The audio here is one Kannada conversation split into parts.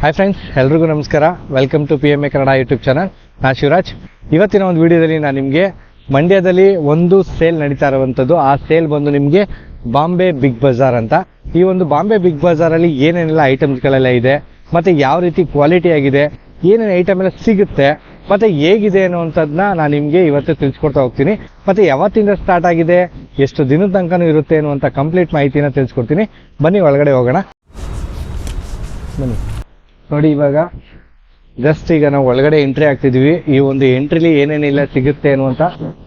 ಹಾಯ್ ಫ್ರೆಂಡ್ಸ್ ಎಲ್ರಿಗೂ ನಮಸ್ಕಾರ. Welcome to P M A Kannada YouTube channel ನಾ ಶಿವರಾಜ್. ಇವತ್ತಿನ ಒಂದು ವಿಡಿಯೋದಲ್ಲಿ ನಾನು ನಿಮಗೆ ಮಂಡ್ಯದಲ್ಲಿ ಒಂದು ಸೇಲ್ ನಡೀತಾ ಇರುವಂಥದ್ದು ಆ ಸೇಲ್ ಬಂದು ನಿಮಗೆ ಬಾಂಬೆ ಬಿಗ್ ಬಜಾರ್ ಅಂತ. ಈ ಒಂದು ಬಾಂಬೆ ಬಿಗ್ ಬಜಾರಲ್ಲಿ ಏನೇನೆಲ್ಲ ಐಟಮ್ಸ್ಗಳೆಲ್ಲ ಇದೆ, ಮತ್ತು ಯಾವ ರೀತಿ ಕ್ವಾಲಿಟಿ ಆಗಿದೆ, ಏನೇನು ಐಟಮ್ ಎಲ್ಲ ಸಿಗುತ್ತೆ, ಮತ್ತು ಹೇಗಿದೆ ಅನ್ನುವಂಥದ್ದನ್ನ ನಾನು ನಿಮಗೆ ಇವತ್ತು ತಿಳಿಸ್ಕೊಡ್ತಾ ಹೋಗ್ತೀನಿ. ಮತ್ತು ಯಾವತ್ತಿಂದ ಸ್ಟಾರ್ಟ್ ಆಗಿದೆ, ಎಷ್ಟು ದಿನದ ತನಕನೂ ಇರುತ್ತೆ ಅನ್ನುವಂಥ ಕಂಪ್ಲೀಟ್ ಮಾಹಿತಿನ ತಿಳಿಸ್ಕೊಡ್ತೀನಿ. ಬನ್ನಿ, ಒಳಗಡೆ ಹೋಗೋಣ. ಬನ್ನಿ ನೋಡಿ ಇವಾಗ ಜಸ್ಟ್ ಈಗ ನಾವು ಒಳಗಡೆ ಎಂಟ್ರಿ ಆಗ್ತಿದೀವಿ ಈ ಒಂದು ಎಂಟ್ರಿಲಿ ಏನೇನಿಲ್ಲ ಸಿಗುತ್ತೆ ಅನ್ನುವಂಥ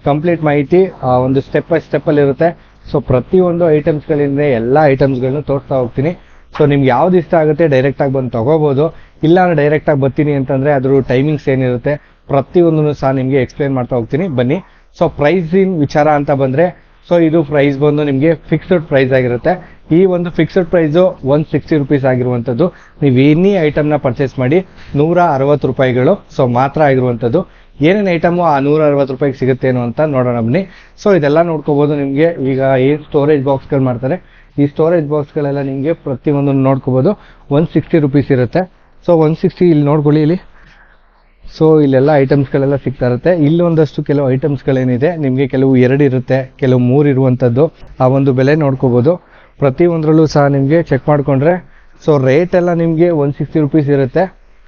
ಕಂಪ್ಲೀಟ್ ಮಾಹಿತಿ, ಆ ಒಂದು ಸ್ಟೆಪ್ ಬೈ ಸ್ಟೆಪ್ಪಲ್ಲಿ ಇರುತ್ತೆ. ಸೊ ಪ್ರತಿಯೊಂದು ಐಟಮ್ಸ್ಗಳಿಂದ ಎಲ್ಲ ಐಟಮ್ಸ್ಗಳನ್ನೂ ತೋರಿಸ್ತಾ ಹೋಗ್ತೀನಿ. ಸೊ ನಿಮ್ಗೆ ಯಾವ್ದು ಇಷ್ಟ ಆಗುತ್ತೆ ಡೈರೆಕ್ಟಾಗಿ ಬಂದು ತಗೋಬೋದು. ಇಲ್ಲ ನಾನು ಡೈರೆಕ್ಟಾಗಿ ಬರ್ತೀನಿ ಅಂತಂದರೆ ಅದ್ರ ಟೈಮಿಂಗ್ಸ್ ಏನಿರುತ್ತೆ, ಪ್ರತಿಯೊಂದನ್ನು ಸಹ ನಿಮಗೆ ಎಕ್ಸ್ಪ್ಲೇನ್ ಮಾಡ್ತಾ ಹೋಗ್ತೀನಿ. ಬನ್ನಿ. ಸೊ ಪ್ರೈಸಿನ ವಿಚಾರ ಅಂತ ಬಂದರೆ ಸೊ ಇದು ಪ್ರೈಸ್ ಬಂದು ನಿಮಗೆ ಫಿಕ್ಸ್ಡ್ ಪ್ರೈಸ್ ಆಗಿರುತ್ತೆ. ಈ ಒಂದು fixed price one sixty rupees ಆಗಿರುವಂಥದ್ದು. ನೀವು ಎನಿ ಐಟಮ್ನ ಪರ್ಚೇಸ್ ಮಾಡಿ ನೂರ ಅರವತ್ತು ರೂಪಾಯಿಗಳು ಸೊ ಮಾತ್ರ ಆಗಿರುವಂಥದ್ದು. ಏನೇನು ಐಟಮು ಆ ನೂರ ಅರವತ್ತು ರೂಪಾಯಿಗೆ ಸಿಗುತ್ತೇನೋ ಅಂತ ನೋಡೋಣ ಬನ್ನಿ. ಸೊ ಇದೆಲ್ಲ ನೋಡ್ಕೋಬೋದು ನಿಮಗೆ. ಈಗ ಏನು ಸ್ಟೋರೇಜ್ ಬಾಕ್ಸ್ಗಳು ಮಾಡ್ತಾರೆ. ಈ ಸ್ಟೋರೇಜ್ ಬಾಕ್ಸ್ಗಳೆಲ್ಲ ನಿಮಗೆ ಪ್ರತಿಯೊಂದನ್ನು ನೋಡ್ಕೋಬೋದು. ಒನ್ ಸಿಕ್ಸ್ಟಿ ರುಪೀಸ್ ಇರುತ್ತೆ. ಸೊ ಒನ್ ಸಿಕ್ಸ್ಟಿ ಇಲ್ಲಿ ನೋಡ್ಕೊಳ್ಳಿ ಇಲ್ಲಿ. ಸೊ ಇಲ್ಲೆಲ್ಲ ಐಟಮ್ಸ್ಗಳೆಲ್ಲ ಸಿಗ್ತಾ ಇರುತ್ತೆ. ಇಲ್ಲಿ ಒಂದಷ್ಟು ಕೆಲವು ಐಟಮ್ಸ್ಗಳೇನಿದೆ ನಿಮಗೆ ಕೆಲವು ಎರಡು ಇರುತ್ತೆ, ಕೆಲವು ಮೂರು ಇರುವಂಥದ್ದು. ಆ ಒಂದು ಬೆಲೆ ನೋಡ್ಕೋಬೋದು. ಪ್ರತಿಯೊಂದರಲ್ಲೂ ಸಹ ನಿಮಗೆ ಚೆಕ್ ಮಾಡಿಕೊಂಡ್ರೆ ಸೊ ರೇಟ್ ಎಲ್ಲ ನಿಮಗೆ ಒನ್ ಸಿಕ್ಸ್ಟಿ ರುಪೀಸ್ ಇರುತ್ತೆ.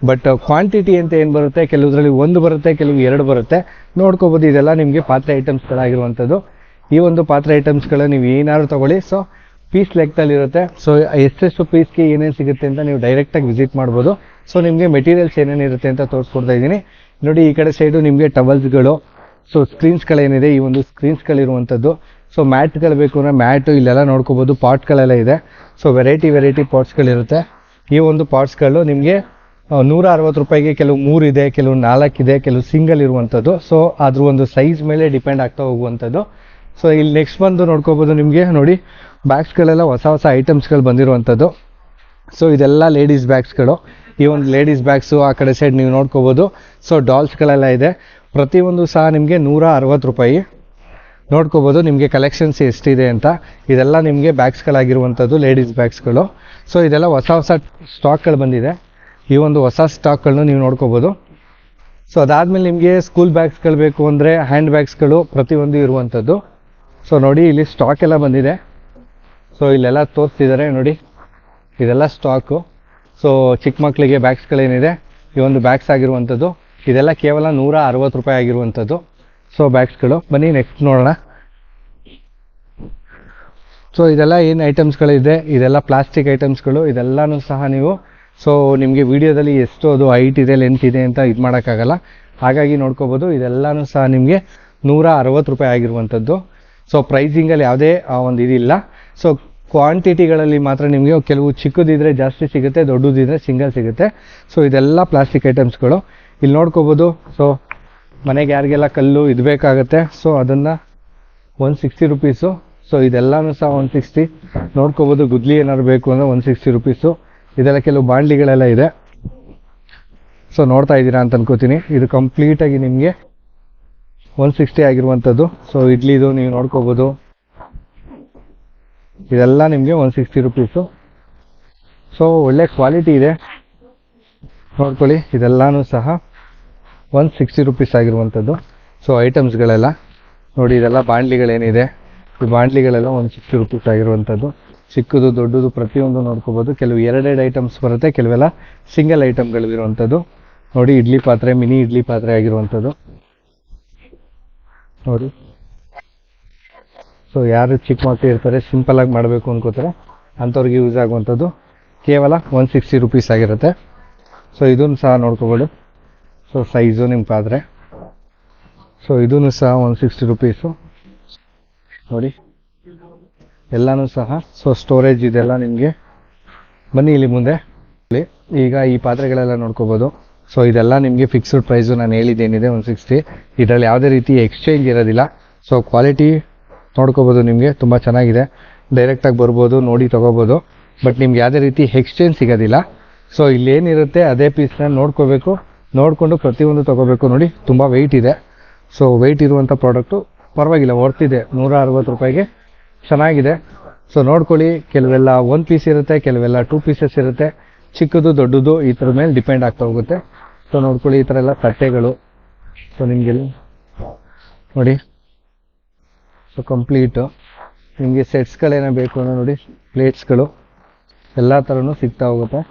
ಬಟ್ ಕ್ವಾಂಟಿಟಿ ಅಂತ ಏನು ಬರುತ್ತೆ? ಕೆಲವುದರಲ್ಲಿ ಒಂದು ಬರುತ್ತೆ ಕೆಲವು ಎರಡು ಬರುತ್ತೆ. ನೋಡ್ಕೋಬೋದು, ಇದೆಲ್ಲ ನಿಮಗೆ ಪಾತ್ರೆ ಐಟಮ್ಸ್ಗಳಾಗಿರುವಂಥದ್ದು ಈ ಒಂದು ಪಾತ್ರೆ ಐಟಮ್ಸ್ಗಳು ನೀವು ಏನಾದ್ರು ತಗೊಳ್ಳಿ. ಸೊ ಪೀಸ್ ಲೆಕ್ಕದಲ್ಲಿರುತ್ತೆ ಸೊ ಎಷ್ಟೆಷ್ಟು ಪೀಸ್ಗೆ ಏನೇನು ಸಿಗುತ್ತೆ ಅಂತ ನೀವು ಡೈರೆಕ್ಟಾಗಿ ವಿಸಿಟ್ ಮಾಡ್ಬೋದು. ಸೊ ನಿಮಗೆ ಮೆಟೀರಿಯಲ್ಸ್ ಏನೇನಿರುತ್ತೆ ಅಂತ ತೋರಿಸ್ಕೊಡ್ತಾ ಇದ್ದೀನಿ. ನೋಡಿ, ಈ ಕಡೆ ಸೈಡು ನಿಮಗೆ ಟವಲ್ಸ್ಗಳು ಸೊ ಸ್ಕ್ರೀನ್ಸ್ಗಳೇನಿದೆ ಈ ಒಂದು ಸ್ಕ್ರೀನ್ಸ್ಗಳಿರುವಂಥದ್ದು ಸೊ ಮ್ಯಾಟ್ಗಳು ಬೇಕು ಅಂದರೆ ಮ್ಯಾಟು ಇಲ್ಲೆಲ್ಲ ನೋಡ್ಕೋಬೋದು ಪಾಟ್ಗಳೆಲ್ಲ ಇದೆ. ಸೊ ವೆರೈಟಿ ವೆರೈಟಿ ಪಾಟ್ಸ್ಗಳಿರುತ್ತೆ ಈ ಒಂದು ಪಾಟ್ಸ್ಗಳು ನಿಮಗೆ ನೂರ ಅರವತ್ತು ರೂಪಾಯಿಗೆ ಕೆಲವು ಮೂರು ಇದೆ, ಕೆಲವು ನಾಲ್ಕಿದೆ ಕೆಲವು ಸಿಂಗಲ್ ಇರುವಂಥದ್ದು. ಸೊ ಅದ್ರ ಒಂದು ಸೈಜ್ ಮೇಲೆ ಡಿಪೆಂಡ್ ಆಗ್ತಾ ಹೋಗುವಂಥದ್ದು. ಸೊ ಇಲ್ಲಿ ನೆಕ್ಸ್ಟ್ ಬಂದು ನೋಡ್ಕೋಬೋದು ನಿಮಗೆ, ನೋಡಿ. ಬ್ಯಾಗ್ಸ್ಗಳೆಲ್ಲ ಹೊಸ ಹೊಸ ಐಟಮ್ಸ್ಗಳು ಬಂದಿರುವಂಥದ್ದು. ಸೊ ಇದೆಲ್ಲ ಲೇಡೀಸ್ ಬ್ಯಾಗ್ಸ್ಗಳು ಈ ಒಂದು ಲೇಡೀಸ್ ಬ್ಯಾಗ್ಸು ಆ ಕಡೆ ಸೈಡ್ ನೀವು ನೋಡ್ಕೋಬೋದು. ಸೊ ಡಾಲ್ಸ್ಗಳೆಲ್ಲ ಇದೆ. ಪ್ರತಿಯೊಂದು ಸಹ ನಿಮಗೆ ನೂರ ಅರವತ್ತು ರೂಪಾಯಿ. ನೋಡ್ಕೋಬೋದು ನಿಮಗೆ ಕಲೆಕ್ಷನ್ಸ್ ಎಷ್ಟಿದೆ ಅಂತ. ಇದೆಲ್ಲ ನಿಮಗೆ ಬ್ಯಾಗ್ಸ್ಗಳಾಗಿರುವಂಥದ್ದು ಲೇಡೀಸ್ ಬ್ಯಾಗ್ಸ್ಗಳು ಸೊ ಇದೆಲ್ಲ ಹೊಸ ಹೊಸ ಸ್ಟಾಕ್ಗಳು ಬಂದಿದೆ. ಈ ಒಂದು ಹೊಸ ಸ್ಟಾಕ್ಗಳನ್ನೂ ನೀವು ನೋಡ್ಕೋಬೋದು. ಸೊ ಅದಾದಮೇಲೆ ನಿಮಗೆ ಸ್ಕೂಲ್ ಬ್ಯಾಗ್ಸ್ಗಳು ಬೇಕು ಅಂದರೆ ಹ್ಯಾಂಡ್ ಬ್ಯಾಗ್ಸ್ಗಳು ಪ್ರತಿಯೊಂದು ಇರುವಂಥದ್ದು. ಸೊ ನೋಡಿ ಇಲ್ಲಿ ಸ್ಟಾಕ್ ಎಲ್ಲ ಬಂದಿದೆ. ಸೊ ಇಲ್ಲೆಲ್ಲ ತೋರಿಸ್ತಿದ್ದಾರೆ ನೋಡಿ. ಇದೆಲ್ಲ ಸ್ಟಾಕು ಸೊ ಚಿಕ್ಕ ಮಕ್ಕಳಿಗೆ ಬ್ಯಾಗ್ಸ್ಗಳೇನಿದೆ ಈ ಒಂದು ಬ್ಯಾಗ್ಸ್ ಆಗಿರುವಂಥದ್ದು ಇದೆಲ್ಲ ಕೇವಲ ನೂರ ಅರವತ್ತು ರೂಪಾಯಿ ಆಗಿರುವಂಥದ್ದು ಸೊ ಬ್ಯಾಗ್ಸ್ಗಳು ಬನ್ನಿ ನೆಕ್ಸ್ಟ್ ನೋಡೋಣ. ಸೊ ಇದೆಲ್ಲ ಏನು ಐಟಮ್ಸ್ಗಳಿದೆ ಇದೆಲ್ಲ ಪ್ಲಾಸ್ಟಿಕ್ ಐಟಮ್ಸ್ಗಳು ಇದೆಲ್ಲನೂ ಸಹ ನೀವು ಸೊ ನಿಮಗೆ ವಿಡಿಯೋದಲ್ಲಿ ಎಷ್ಟು ಅದು ಹೈಟ್ ಇದೆ ಲೆಂತ್ ಇದೆ ಅಂತ ಇದು ಮಾಡೋಕ್ಕಾಗಲ್ಲ. ಹಾಗಾಗಿ ನೋಡ್ಕೋಬೋದು, ಇದೆಲ್ಲನೂ ಸಹ ನಿಮಗೆ ನೂರ ಅರವತ್ತು ರೂಪಾಯಿ ಆಗಿರುವಂಥದ್ದು ಸೊ ಪ್ರೈಸಿಂಗಲ್ಲಿ ಯಾವುದೇ ಒಂದು ಇದಿಲ್ಲ. ಸೊ ಕ್ವಾಂಟಿಟಿಗಳಲ್ಲಿ ಮಾತ್ರ ನಿಮಗೆ ಕೆಲವು ಚಿಕ್ಕದಿದ್ರೆ ಜಾಸ್ತಿ ಸಿಗುತ್ತೆ, ದೊಡ್ಡದಿದ್ರೆ ಸಿಂಗಲ್ ಸಿಗುತ್ತೆ. ಸೊ ಇದೆಲ್ಲ ಪ್ಲಾಸ್ಟಿಕ್ ಐಟಮ್ಸ್ಗಳು ಇಲ್ಲಿ ನೋಡ್ಕೋಬೋದು. ಸೊ ಮನೆಗೆ ಯಾರಿಗೆಲ್ಲ ಕಲ್ಲು ಇದು ಬೇಕಾಗುತ್ತೆ. ಸೊ ಅದನ್ನು ಒನ್ ಸಿಕ್ಸ್ಟಿ ರುಪೀಸು ಸೊ ಇದೆಲ್ಲನೂ ಸಹ ಒನ್ ಸಿಕ್ಸ್ಟಿ ನೋಡ್ಕೋಬೋದು ಗುದ್ಲಿ ಏನಾದ್ರು ಬೇಕು ಅಂದರೆ ಒನ್ ಸಿಕ್ಸ್ಟಿ ರುಪೀಸು ಇದೆಲ್ಲ ಕೆಲವು ಬಾಂಡ್ಲಿಗಳೆಲ್ಲ ಇದೆ. ಸೊ ನೋಡ್ತಾ ಇದ್ದೀರಾ ಅಂತ ಅನ್ಕೋತೀನಿ. ಇದು ಕಂಪ್ಲೀಟಾಗಿ ನಿಮಗೆ ಒನ್ ಸಿಕ್ಸ್ಟಿ ಆಗಿರುವಂಥದ್ದು ಸೊ ಇಡ್ಲಿದು ನೀವು ನೋಡ್ಕೋಬೋದು. ಇದೆಲ್ಲ ನಿಮಗೆ ಒನ್ ಸಿಕ್ಸ್ಟಿ ರುಪೀಸು ಸೊ ಒಳ್ಳೆ ಕ್ವಾಲಿಟಿ ಇದೆ. ನೋಡ್ಕೊಳ್ಳಿ, ಇದೆಲ್ಲನೂ ಸಹ ಒನ್ ಸಿಕ್ಸ್ಟಿ ರುಪೀಸ್ ಆಗಿರುವಂಥದ್ದು. ಸೊ ಐಟಮ್ಸ್ಗಳೆಲ್ಲ ನೋಡಿ, ಇದೆಲ್ಲ ಬಾಂಡ್ಲಿಗಳೇನಿದೆ ಈ ಬಾಂಡ್ಲಿಗಳೆಲ್ಲ ಒನ್ ಸಿಕ್ಸ್ಟಿ ರುಪೀಸ್ ಆಗಿರುವಂಥದ್ದು. ಚಿಕ್ಕದು, ದೊಡ್ಡದು ಪ್ರತಿಯೊಂದು ನೋಡ್ಕೋಬೋದು. ಕೆಲವು ಎರಡೆರಡು ಐಟಮ್ಸ್ ಬರುತ್ತೆ, ಕೆಲವೆಲ್ಲ ಸಿಂಗಲ್ ಐಟಮ್ಗಳು ಇರುವಂಥದ್ದು ನೋಡಿ, ಇಡ್ಲಿ ಪಾತ್ರೆ, ಮಿನಿ ಇಡ್ಲಿ ಪಾತ್ರೆ ಆಗಿರುವಂಥದ್ದು. ನೋಡಿ. ಸೊ ಯಾರು ಚಿಕ್ಕ ಮಕ್ಕಳು ಇರ್ತಾರೆ ಸಿಂಪಲ್ ಆಗಿ ಮಾಡಬೇಕು ಅನ್ಕೋತಾರೆ, ಅಂಥವ್ರಿಗೆ ಯೂಸ್ ಆಗುವಂಥದ್ದು ಕೇವಲ ಒನ್ ಸಿಕ್ಸ್ಟಿ ರುಪೀಸ್ ಆಗಿರುತ್ತೆ. ಸೊ ಇದನ್ನು ಸಹ ನೋಡ್ಕೋಬೋದು. ಸೊ ಸೈಜು ನಿಮ್ಮ ಪಾತ್ರೆ. ಸೊ ಇದೂ ಸಹ ಒನ್ ಸಿಕ್ಸ್ಟಿ ರುಪೀಸು ನೋಡಿ. ಎಲ್ಲನೂ ಸಹ ಸೊ ಸ್ಟೋರೇಜ್ ಇದೆಲ್ಲ ನಿಮಗೆ. ಬನ್ನಿ ಇಲ್ಲಿ ಮುಂದೆ. ಈಗ ಈ ಪಾತ್ರೆಗಳೆಲ್ಲ ನೋಡ್ಕೋಬೋದು. ಸೊ ಇದೆಲ್ಲ ನಿಮಗೆ ಫಿಕ್ಸ್ಡ್ ಪ್ರೈಸು ನಾನು ಹೇಳಿದ್ದೇನಿದೆ ಒನ್ ಸಿಕ್ಸ್ಟಿ ಇದರಲ್ಲಿ ಯಾವುದೇ ರೀತಿ ಎಕ್ಸ್ಚೇಂಜ್ ಇರೋದಿಲ್ಲ. ಸೊ ಕ್ವಾಲಿಟಿ ನೋಡ್ಕೋಬೋದು ನಿಮಗೆ, ತುಂಬ ಚೆನ್ನಾಗಿದೆ. ಡೈರೆಕ್ಟಾಗಿ ಬರ್ಬೋದು, ನೋಡಿ ತೊಗೋಬೋದು. ಬಟ್ ನಿಮ್ಗೆ ಯಾವುದೇ ರೀತಿ ಎಕ್ಸ್ಚೇಂಜ್ ಸಿಗೋದಿಲ್ಲ. ಸೊ ಇಲ್ಲೇನಿರುತ್ತೆ, ಅದೇ ಪೀಸ್ನ ನೋಡ್ಕೋಬೇಕು. ನೋಡಿಕೊಂಡು ಪ್ರತಿಯೊಂದು ತೊಗೋಬೇಕು ನೋಡಿ. ತುಂಬ ವೆಯ್ಟ್ ಇದೆ. ಸೊ ವೆಯ್ಟ್ ಇರುವಂಥ ಪ್ರಾಡಕ್ಟು ಪರವಾಗಿಲ್ಲ ವರ್ತಿದೆ ನೂರ ಅರವತ್ತು ರೂಪಾಯಿಗೆ. ಚೆನ್ನಾಗಿದೆ. ಸೊ ನೋಡ್ಕೊಳ್ಳಿ. ಕೆಲವೆಲ್ಲ ಒನ್ ಪೀಸ್ ಇರುತ್ತೆ, ಕೆಲವೆಲ್ಲ ಟೂ ಪೀಸಸ್ ಇರುತ್ತೆ. ಚಿಕ್ಕದು, ದೊಡ್ಡದು ಈ ಥರ ಮೇಲೆ ಡಿಪೆಂಡ್ ಆಗ್ತಾ ಹೋಗುತ್ತೆ. ಸೊ ನೋಡ್ಕೊಳ್ಳಿ ಈ ಥರ ಎಲ್ಲ ತಟ್ಟೆಗಳು. ಸೊ ನಿಮಗೆಲ್ಲ ನೋಡಿ. ಸೊ ಕಂಪ್ಲೀಟು ನಿಮಗೆ ಸೆಟ್ಸ್ಗಳೇನ ಬೇಕು ಅನ್ನೋ ನೋಡಿ ಪ್ಲೇಟ್ಸ್ಗಳು ಎಲ್ಲ ಥರನೂ ಸಿಗ್ತಾ ಹೋಗುತ್ತೆ.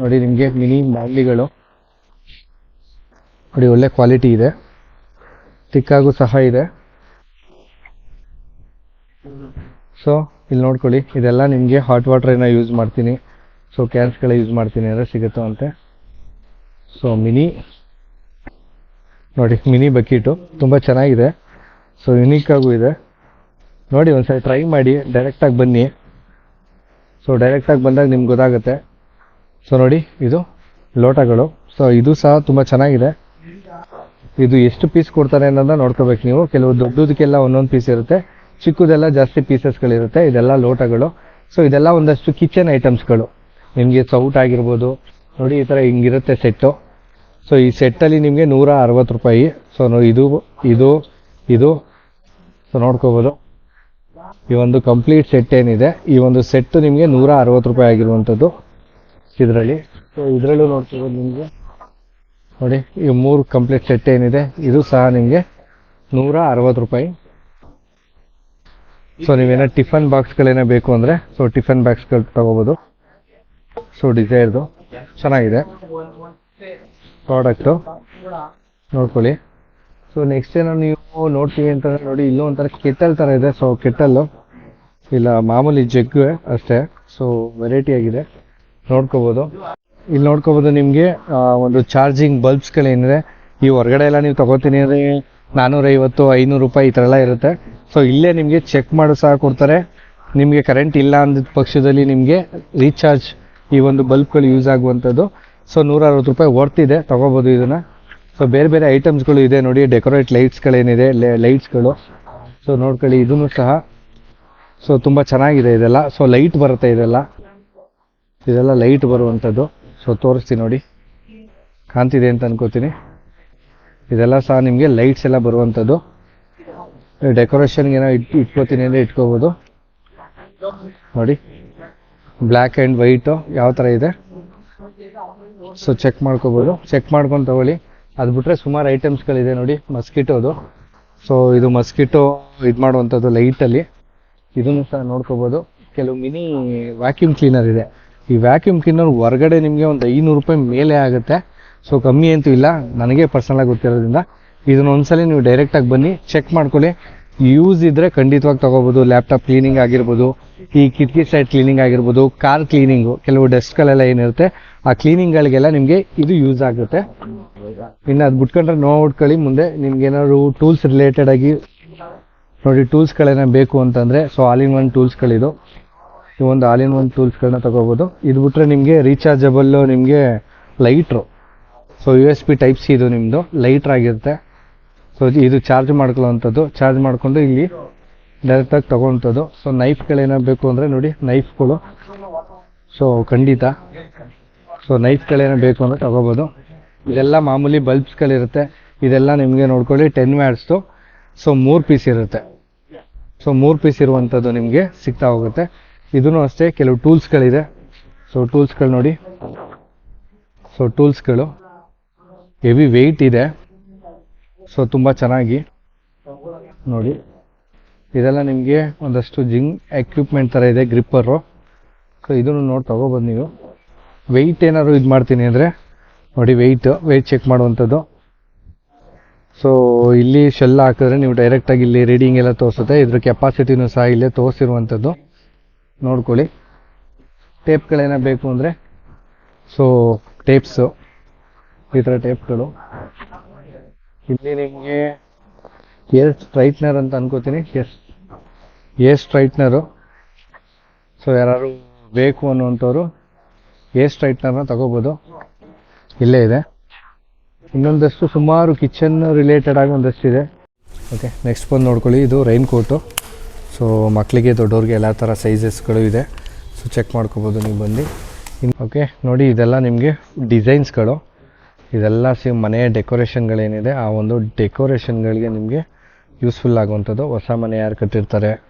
ನೋಡಿ, ನಿಮಗೆ ಮಿನಿ ಬಾಂಡ್ಲಿಗಳು ನೋಡಿ, ಒಳ್ಳೆ ಕ್ವಾಲಿಟಿ ಇದೆ. ತಿಕ್ಕಾಗೂ ಸಹ ಇದೆ. ಸೊ ಇಲ್ಲಿ ನೋಡ್ಕೊಳ್ಳಿ, ಇದೆಲ್ಲ ನಿಮಗೆ ಹಾಟ್ ವಾಟರ್ನ ಯೂಸ್ ಮಾಡ್ತೀನಿ. ಸೊ ಕ್ಯಾನ್ಸ್ಗಳ ಯೂಸ್ ಮಾಡ್ತೀನಿ ಅಂದರೆ ಸಿಗುತ್ತೋ ಅಂತೆ. ಸೊ ಮಿನಿ ನೋಡಿ ಮಿನಿ ಬಕೀಟು ತುಂಬ ಚೆನ್ನಾಗಿದೆ. ಸೊ ಯುನೀಕ್ ಆಗೂ ಇದೆ. ನೋಡಿ ಒಂದ್ಸರಿ ಟ್ರೈ ಮಾಡಿ ಡೈರೆಕ್ಟಾಗಿ ಬನ್ನಿ. ಸೊ ಡೈರೆಕ್ಟಾಗಿ ಬಂದಾಗ ನಿಮ್ಗೆ ಗೊತ್ತಾಗುತ್ತೆ. ಸೊ ನೋಡಿ, ಇದು ಲೋಟಗಳು. ಸೊ ಇದು ಸಹ ತುಂಬ ಚೆನ್ನಾಗಿದೆ. ಇದು ಎಷ್ಟು ಪೀಸ್ ಕೊಡ್ತಾರೆ ಅನ್ನೋದನ್ನ ನೋಡ್ಕೋಬೇಕು ನೀವು. ಕೆಲವು ದೊಡ್ಡದಕ್ಕೆಲ್ಲ ಒಂದೊಂದು ಪೀಸ್ ಇರುತ್ತೆ. ಚಿಕ್ಕದೆಲ್ಲ ಜಾಸ್ತಿ ಪೀಸಸ್ಗಳಿರುತ್ತೆ ಇದೆಲ್ಲ ಲೋಟಗಳು. ಸೊ ಇದೆಲ್ಲ ಒಂದಷ್ಟು ಕಿಚನ್ ಐಟಮ್ಸ್ಗಳು ನಿಮಗೆ ಸೌಟ್ ಆಗಿರ್ಬೋದು. ನೋಡಿ, ಈ ಥರ ಹಿಂಗಿರುತ್ತೆ ಸೆಟ್ಟು ಸೊ ಈ ಸೆಟ್ಟಲ್ಲಿ ನಿಮಗೆ ನೂರ ಅರವತ್ತು ರೂಪಾಯಿ. ಸೊ ಇದು ಇದು ಇದು. ಸೊ ನೋಡ್ಕೋಬೋದು. ಈ ಒಂದು ಕಂಪ್ಲೀಟ್ ಸೆಟ್ ಏನಿದೆ, ಈ ಒಂದು ಸೆಟ್ ನಿಮಗೆ ನೂರ ಅರವತ್ತು ರೂಪಾಯಿ ಆಗಿರುವಂಥದ್ದು ಇದರಲ್ಲಿ. ಸೊ ಇದರಲ್ಲೂ ನೋಡ್ಕೋಬೋದು ನಿಮಗೆ. ನೋಡಿ, ಈ ಮೂರು ಕಂಪ್ಲೀಟ್ ಸೆಟ್ ಏನಿದೆ, ಇದು ಸಹ ನಿಮಗೆ ನೂರ ಅರವತ್ತು ರೂಪಾಯಿ. ಸೊ ನೀವೇನ ಟಿಫನ್ ಬಾಕ್ಸ್ಗಳೇನೋ ಬೇಕು ಅಂದರೆ ಸೊ ಟಿಫನ್ ಬಾಕ್ಸ್ಗಳು ತಗೋಬೋದು. ಸೊ ಡಿಸೈರ್ದು ಚೆನ್ನಾಗಿದೆ. ಪ್ರಾಡಕ್ಟು ನೋಡ್ಕೊಳ್ಳಿ. ಸೊ ನೆಕ್ಸ್ಟ್ ಏನೋ ನೀವು ನೋಡ್ತೀವಿ ಅಂತಂದ್ರೆ ನೋಡಿ, ಇಲ್ಲೂ ಒಂಥರ ಕೆಟ್ಟಲ್ ಥರ ಇದೆ. ಸೊ ಕೆಟ್ಟಲ್ಲು ಇಲ್ಲ ಮಾಮೂಲಿ ಜಗ್ಗು ಅಷ್ಟೇ. ಸೊ ವೆರೈಟಿ ಆಗಿದೆ. ನೋಡ್ಕೋಬೋದು. ಇಲ್ಲಿ ನೋಡ್ಕೋಬೋದು ನಿಮಗೆ ಒಂದು ಚಾರ್ಜಿಂಗ್ ಬಲ್ಬ್ಸ್ಗಳೇನಿದೆ ಈ ಹೊರಗಡೆ ಎಲ್ಲ ನೀವು ತಗೋತೀನಿ ಅಂದರೆ ನಾನ್ನೂರೈವತ್ತು ಐನೂರು ರೂಪಾಯಿ ಈ ಥರ ಎಲ್ಲ ಇರುತ್ತೆ. ಸೊ ಇಲ್ಲೇ ನಿಮಗೆ ಚೆಕ್ ಮಾಡು ಸಹ ಕೊಡ್ತಾರೆ. ನಿಮಗೆ ಕರೆಂಟ್ ಇಲ್ಲ ಅಂದಿದ್ದ ಪಕ್ಷದಲ್ಲಿ ನಿಮಗೆ ರೀಚಾರ್ಜ್ ಈ ಒಂದು ಬಲ್ಬ್ಗಳು ಯೂಸ್ ಆಗುವಂಥದ್ದು. ಸೊ ನೂರ ಅರವತ್ತು ರೂಪಾಯಿ ವರ್ತಿದೆ ತಗೋಬೋದು ಇದನ್ನು. ಸೊ ಬೇರೆ ಬೇರೆ ಐಟಮ್ಸ್ಗಳು ಇದೆ ನೋಡಿ ಡೆಕೋರೇಟ್ ಲೈಟ್ಸ್ಗಳೇನಿದೆ ಲೈಟ್ಸ್ಗಳು ಸೊ ನೋಡ್ಕೊಳ್ಳಿ ಇದೂ ಸಹ ಸೊ ತುಂಬ ಚೆನ್ನಾಗಿದೆ ಇದೆಲ್ಲ. ಸೊ ಲೈಟ್ ಬರುತ್ತೆ ಇದೆಲ್ಲ. ಇದೆಲ್ಲ ಲೈಟ್ ಬರುವಂಥದ್ದು. ಸೊ ತೋರಿಸ್ತೀನಿ ನೋಡಿ. ಕಾಣ್ತಿದೆ ಅಂತ ಅನ್ಕೋತೀನಿ. ಇದೆಲ್ಲ ಸಹ ನಿಮಗೆ ಲೈಟ್ಸ್ ಎಲ್ಲ ಬರುವಂಥದ್ದು. ಡೆಕೋರೇಷನ್ಗೆ ಏನೋ ಇಟ್, ಇಟ್ಕೋತೀನಿ ಅಂದರೆ ಇಟ್ಕೋಬೋದು. ನೋಡಿ. ಬ್ಲ್ಯಾಕ್ ಆ್ಯಂಡ್ ವೈಟು ಯಾವ ಥರ ಇದೆ? ಸೊ ಚೆಕ್ ಮಾಡ್ಕೋಬೋದು. ಚೆಕ್ ಮಾಡ್ಕೊಂಡು ತಗೊಳ್ಳಿ. ಅದು ಬಿಟ್ರೆ ಸುಮಾರು ಐಟಮ್ಸ್ಗಳಿದೆ ನೋಡಿ ಮಸ್ಕಿಟೋದು ಸೊ ಇದು ಮಸ್ಕಿಟೋ ಇದು ಮಾಡುವಂಥದ್ದು ಲೈಟಲ್ಲಿ ಇದನ್ನು ಸಹ ನೋಡ್ಕೋಬೋದು. ಕೆಲವು ಮಿನಿ ವ್ಯಾಕ್ಯೂಮ್ ಕ್ಲೀನರ್ ಇದೆ. ಈ ವ್ಯಾಕ್ಯೂಮ್ ಕ್ಲೀನರ್ ಹೊರಗಡೆ ನಿಮಗೆ ಒಂದು ಐನೂರು ರೂಪಾಯಿ ಮೇಲೆ ಆಗುತ್ತೆ. ಸೊ ಕಮ್ಮಿ ಅಂತೂ ಇಲ್ಲ. ನನಗೆ ಪರ್ಸನಲಾಗಿ ಗೊತ್ತಿರೋದ್ರಿಂದ. ಇದನ್ನ ಒಂದ್ಸಲ ನೀವು ಡೈರೆಕ್ಟಾಗಿ ಬನ್ನಿ ಚೆಕ್ ಮಾಡ್ಕೊಳ್ಳಿ. ಯೂಸ್ ಇದ್ರೆ ಖಂಡಿತವಾಗಿ ತಗೋಬೋದು. ಲ್ಯಾಪ್ಟಾಪ್ ಕ್ಲೀನಿಂಗ್ ಆಗಿರ್ಬೋದು. ಈ ಕಿಟಕಿ ಸೈಡ್ ಕ್ಲೀನಿಂಗ್ ಆಗಿರ್ಬೋದು. ಕಾರ್ ಕ್ಲೀನಿಂಗು ಕೆಲವು ಡಸ್ಟ್ಗಳೆಲ್ಲ ಏನಿರುತ್ತೆ, ಆ ಕ್ಲೀನಿಂಗ್ಗಳಿಗೆಲ್ಲ ನಿಮಗೆ ಇದು ಯೂಸ್ ಆಗುತ್ತೆ. ಇನ್ನು ಅದು ಬಿಟ್ಕೊಂಡ್ರೆ ನೋಡ್ಕೊಳ್ಳಿ ಮುಂದೆ ನಿಮ್ಗೆ ಏನಾದ್ರು ಟೂಲ್ಸ್ ರಿಲೇಟೆಡ್ ಆಗಿ ನೋಡಿ ಟೂಲ್ಸ್ಗಳೇನ ಬೇಕು ಅಂತಂದರೆ ಸೊ ಆಲ್ ಇನ್ ಒನ್ ಟೂಲ್ಸ್ಗಳಿದು ಈ ಒಂದು ಆಲ್ ಇನ್ ಒನ್ ಟೂಲ್ಸ್ಗಳನ್ನ ತಗೋಬೋದು. ಇದು ಬಿಟ್ರೆ ನಿಮಗೆ ರೀಚಾರ್ಜಬಲ್ಲು ನಿಮಗೆ lighter so U S B type C ಇದು ನಿಮ್ಮದು ಲೈಟ್ರ್ ಆಗಿರುತ್ತೆ. ಸೊ ಇದು ಚಾರ್ಜ್ ಮಾಡ್ಕೊಳ್ಳೋವಂಥದ್ದು. ಚಾರ್ಜ್ ಮಾಡಿಕೊಂಡು ಇಲ್ಲಿ ಡೈರೆಕ್ಟಾಗಿ ತೊಗೊಳ್ತದ್ದು ಸೊ ನೈಫ್ಗಳೇನೋ ಬೇಕು ಅಂದರೆ ನೋಡಿ ನೈಫ್ಗಳು ಸೊ ಖಂಡಿತ. ಸೊ ನೈಫ್ಗಳೇನೋ ಬೇಕು ಅಂದರೆ ತೊಗೋಬೋದು. ಇದೆಲ್ಲ ಮಾಮೂಲಿ ಬಲ್ಬ್ಸ್ಗಳಿರುತ್ತೆ ಇದೆಲ್ಲ ನಿಮಗೆ ನೋಡ್ಕೊಳ್ಳಿ ಟೆನ್ ವ್ಯಾಟ್ಸ್ದು ಸೊ ಮೂರು ಪೀಸ್ ಇರುತ್ತೆ. ಸೊ ಮೂರು ಪೀಸ್ ಇರುವಂಥದ್ದು ನಿಮಗೆ ಸಿಗ್ತಾ ಹೋಗುತ್ತೆ. ಇದೂ ಅಷ್ಟೇ, ಕೆಲವು ಟೂಲ್ಸ್ಗಳಿದೆ ಸೊ ಟೂಲ್ಸ್ಗಳು ನೋಡಿ. ಸೊ ಟೂಲ್ಸ್ಗಳು ಹೆವಿ ವೆಯ್ಟ್ ಇದೆ. ಸೊ ತುಂಬ ಚೆನ್ನಾಗಿ ನೋಡಿ. ಇದೆಲ್ಲ ನಿಮಗೆ ಒಂದಷ್ಟು ಜಿಂಗ್ ಎಕ್ವಿಪ್ಮೆಂಟ್ ಥರ ಇದೆ, ಗ್ರಿಪ್ಪರು. ಸೊ ಇದನ್ನು ನೋಡಿ, ತೊಗೊಬೋದು ನೀವು. ವೆಯ್ಟ್ ಏನಾದ್ರು ಇದು ಮಾಡ್ತೀನಿ ಅಂದರೆ, ನೋಡಿ ವೆಯ್ಟ್ ವೆಯ್ಟ್ ಚೆಕ್ ಮಾಡುವಂಥದ್ದು. ಸೊ ಇಲ್ಲಿ ಶೆಲ್ ಹಾಕಿದ್ರೆ ನೀವು ಡೈರೆಕ್ಟಾಗಿ ಇಲ್ಲಿ ರೀಡಿಂಗ್ ಎಲ್ಲ ತೋರಿಸುತ್ತೆ. ಇದ್ರ ಕೆಪಾಸಿಟಿನೂ ಸಹ ಇಲ್ಲೇ ತೋರಿಸಿರುವಂಥದ್ದು. ನೋಡ್ಕೊಳ್ಳಿ. ಟೇಪ್ಗಳೇನ ಬೇಕು ಅಂದರೆ ಸೊ ಟೇಪ್ಸು ಈ ಥರ ಟೇಪ್ಗಳು ಇಲ್ಲಿ ನಿಮಗೆ ಏರ್ ಸ್ಟ್ರೈಟ್ನರ್ ಅಂತ ಅನ್ಕೋತೀನಿ. ಎಸ್ ಏ ಸ್ಟ್ರೈಟ್ನರು. ಸೊ ಯಾರು ಬೇಕು ಅನ್ನುವಂಥವ್ರು ಏರ್ ಸ್ಟ್ರೈಟ್ನರ್ನ ತಗೋಬೋದು. ಇಲ್ಲೇ ಇದೆ. ಇನ್ನೊಂದಷ್ಟು ಸುಮಾರು ಕಿಚನ್ ರಿಲೇಟೆಡ್ ಆಗಿ ಒಂದಷ್ಟು ಇದೆ. ಓಕೆ ನೆಕ್ಸ್ಟ್ ಬಂದು ನೋಡ್ಕೊಳ್ಳಿ. ಇದು ರೈನ್ ಕೋಟು. ಸೊ ಮಕ್ಕಳಿಗೆ, ದೊಡ್ಡವ್ರಿಗೆ ಎಲ್ಲ ಥರ ಸೈಜಸ್ಗಳು ಇದೆ. ಸೊ ಚೆಕ್ ಮಾಡ್ಕೋಬೋದು ನೀವು ಬಂದು. ಓಕೆ ನೋಡಿ, ಇದೆಲ್ಲ ನಿಮಗೆ ಡಿಸೈನ್ಸ್ಗಳು ಇದೆಲ್ಲ ಸಿ ಮನೆಯ ಡೆಕೋರೇಷನ್ಗಳೇನಿದೆ, ಆ ಒಂದು ಡೆಕೋರೇಷನ್ಗಳಿಗೆ ನಿಮಗೆ ಯೂಸ್ಫುಲ್ ಆಗುವಂಥದ್ದು ಹೊಸ ಮನೆ ಯಾರು ಕಟ್ಟಿರ್ತಾರೆ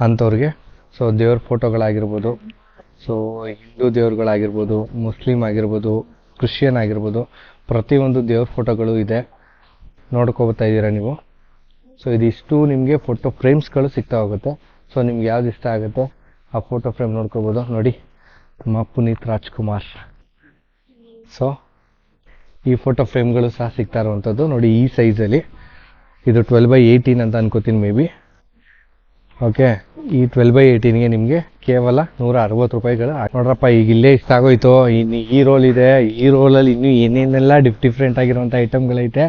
ಅಂಥವ್ರಿಗೆ. ಸೊ, ದೇವ್ರ ಫೋಟೋಗಳಾಗಿರ್ಬೋದು, ಸೊ, ಹಿಂದೂ ದೇವ್ರುಗಳಾಗಿರ್ಬೋದು ಮುಸ್ಲಿಮ್ ಆಗಿರ್ಬೋದು, ಕ್ರಿಶ್ಚಿಯನ್ ಆಗಿರ್ಬೋದು, ಪ್ರತಿಯೊಂದು ದೇವ್ರ ಫೋಟೋಗಳು ಇದೆ. ನೋಡ್ಕೋಬತ್ತಾ ಇದ್ದೀರಾ ನೀವು? ಸೊ, ಇದಿಷ್ಟು ನಿಮಗೆ ಫೋಟೋ ಫ್ರೇಮ್ಸ್ಗಳು ಸಿಗ್ತಾ ಹೋಗುತ್ತೆ. ಸೊ, ನಿಮ್ಗೆ ಯಾವ್ದು ಇಷ್ಟ ಆಗುತ್ತೆ, ಆ ಫೋಟೋ ಫ್ರೇಮ್ ನೋಡ್ಕೋಬೋದು ನೋಡಿ, ನಮ್ಮ ಪುನೀತ್ ರಾಜ್ಕುಮಾರ್. ಸೊ ಈ ಫೋಟೋ ಫ್ರೇಮ್ಗಳು ಸಹ ಸಿಗ್ತಾ ಇರುವಂಥದ್ದು ನೋಡಿ, ಈ ಸೈಜಲ್ಲಿ ಇದು ಟ್ವೆಲ್ ಬೈ ಏಯ್ಟೀನ್ ಅಂತ ಅನ್ಕೋತೀನಿ ಮೇ ಬಿ ಓಕೆ ಈ ಟ್ವೆಲ್ ಬೈ ಏಯ್ಟೀನ್ಗೆ ನಿಮಗೆ ಕೇವಲ ನೂರ ಅರವತ್ತು ರೂಪಾಯಿಗಳು ನೋಡ್ರಪ್ಪ, ಈಗ ಇಲ್ಲೇ ಇಷ್ಟ ಆಗೋಯ್ತು. ಇನ್ನು ಈ ರೋಲ್ ಇದೆ. ಈ ರೋಲಲ್ಲಿ ಇನ್ನೂ ಏನೇನೆಲ್ಲ ಡಿಫ್ ಡಿಫ್ರೆಂಟ್ ಆಗಿರುವಂಥ ಐಟಮ್ಗಳೈತೆ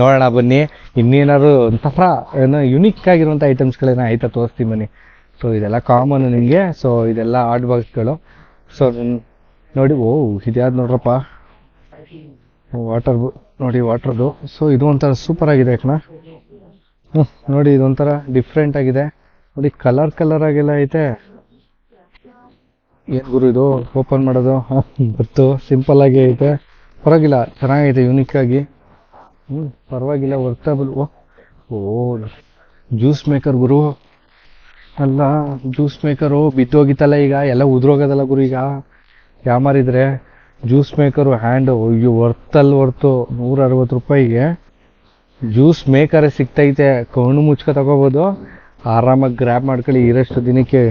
ನೋಡೋಣ, ಬನ್ನಿ. ಇನ್ನೇನಾದ್ರು ಒಂಥರ ಏನೋ ಯುನಿಕ್ ಆಗಿರುವಂಥ ಐಟಮ್ಸ್ಗಳೇನೋ ಆಯ್ತಾ ತೋರಿಸ್ತೀನಿ, ಬನ್ನಿ. ಸೊ ಇದೆಲ್ಲ ಕಾಮನ್ ನಿಮಗೆ. ಸೊ ಇದೆಲ್ಲ ಆರ್ಟ್ ಬಾಕ್ಸ್ಗಳು ಸೊ ನೋಡಿ, ಓ, ಇದ್ಯಾವ್ದು ನೋಡ್ರಪ್ಪ? ವಾಟರ್ ನೋಡಿ ವಾಟರ್ದು ಸೊ ಇದು ಒಂಥರ ಸೂಪರ್ ಆಗಿದೆ ಕಣ. ಹ್ಞೂ ನೋಡಿ ಇದೊಂಥರ ಡಿಫ್ರೆಂಟ್ ಆಗಿದೆ. ನೋಡಿ ಕಲರ್ ಕಲರ್ ಆಗಿಲ್ಲ ಐತೆ. ಏನು ಗುರು ಇದು? ಓಪನ್ ಮಾಡೋದು? ಗೊತ್ತು. ಸಿಂಪಲ್ ಆಗಿ ಐತೆ. ಪರವಾಗಿಲ್ಲ, ಚೆನ್ನಾಗೈತೆ ಯೂನಿಕ್ ಆಗಿ. ಹ್ಞೂ ಪರವಾಗಿಲ್ಲ ವರ್ಕಬಲ್ ಓ ಓ ಜ್ಯೂಸ್ ಮೇಕರ್ ಗುರು. ಅಲ್ಲ ಜ್ಯೂಸ್ ಮೇಕರು ಬಿದ್ದೋಗಿತ್ತಲ್ಲ ಈಗ? ಎಲ್ಲ ಉದ್ರೋಗೋದಲ್ಲ ಗುರು ಈಗ? ಯಾಮಾರಿದ್ರೆ ಜ್ಯೂಸ್ ಮೇಕರು ಹ್ಯಾಂಡು ಅಯ್ಯೋ ವರ್ತಲ್ಲಿ ಹೊರ್ತು ನೂರ ಅರವತ್ತು ರೂಪಾಯಿಗೆ. ಜ್ಯೂಸ್ ಮೇಕರೇ ಸಿಗ್ತೈತೆ. ಕಣ್ಣು ಮುಚ್ಕೊ ತಗೋಬೋದು. ಆರಾಮಾಗಿ ಗ್ರ್ಯಾಬ್ ಮಾಡ್ಕೊಳ್ಳಿ. ಇರೋಷ್ಟು ದಿನಕ್ಕೆ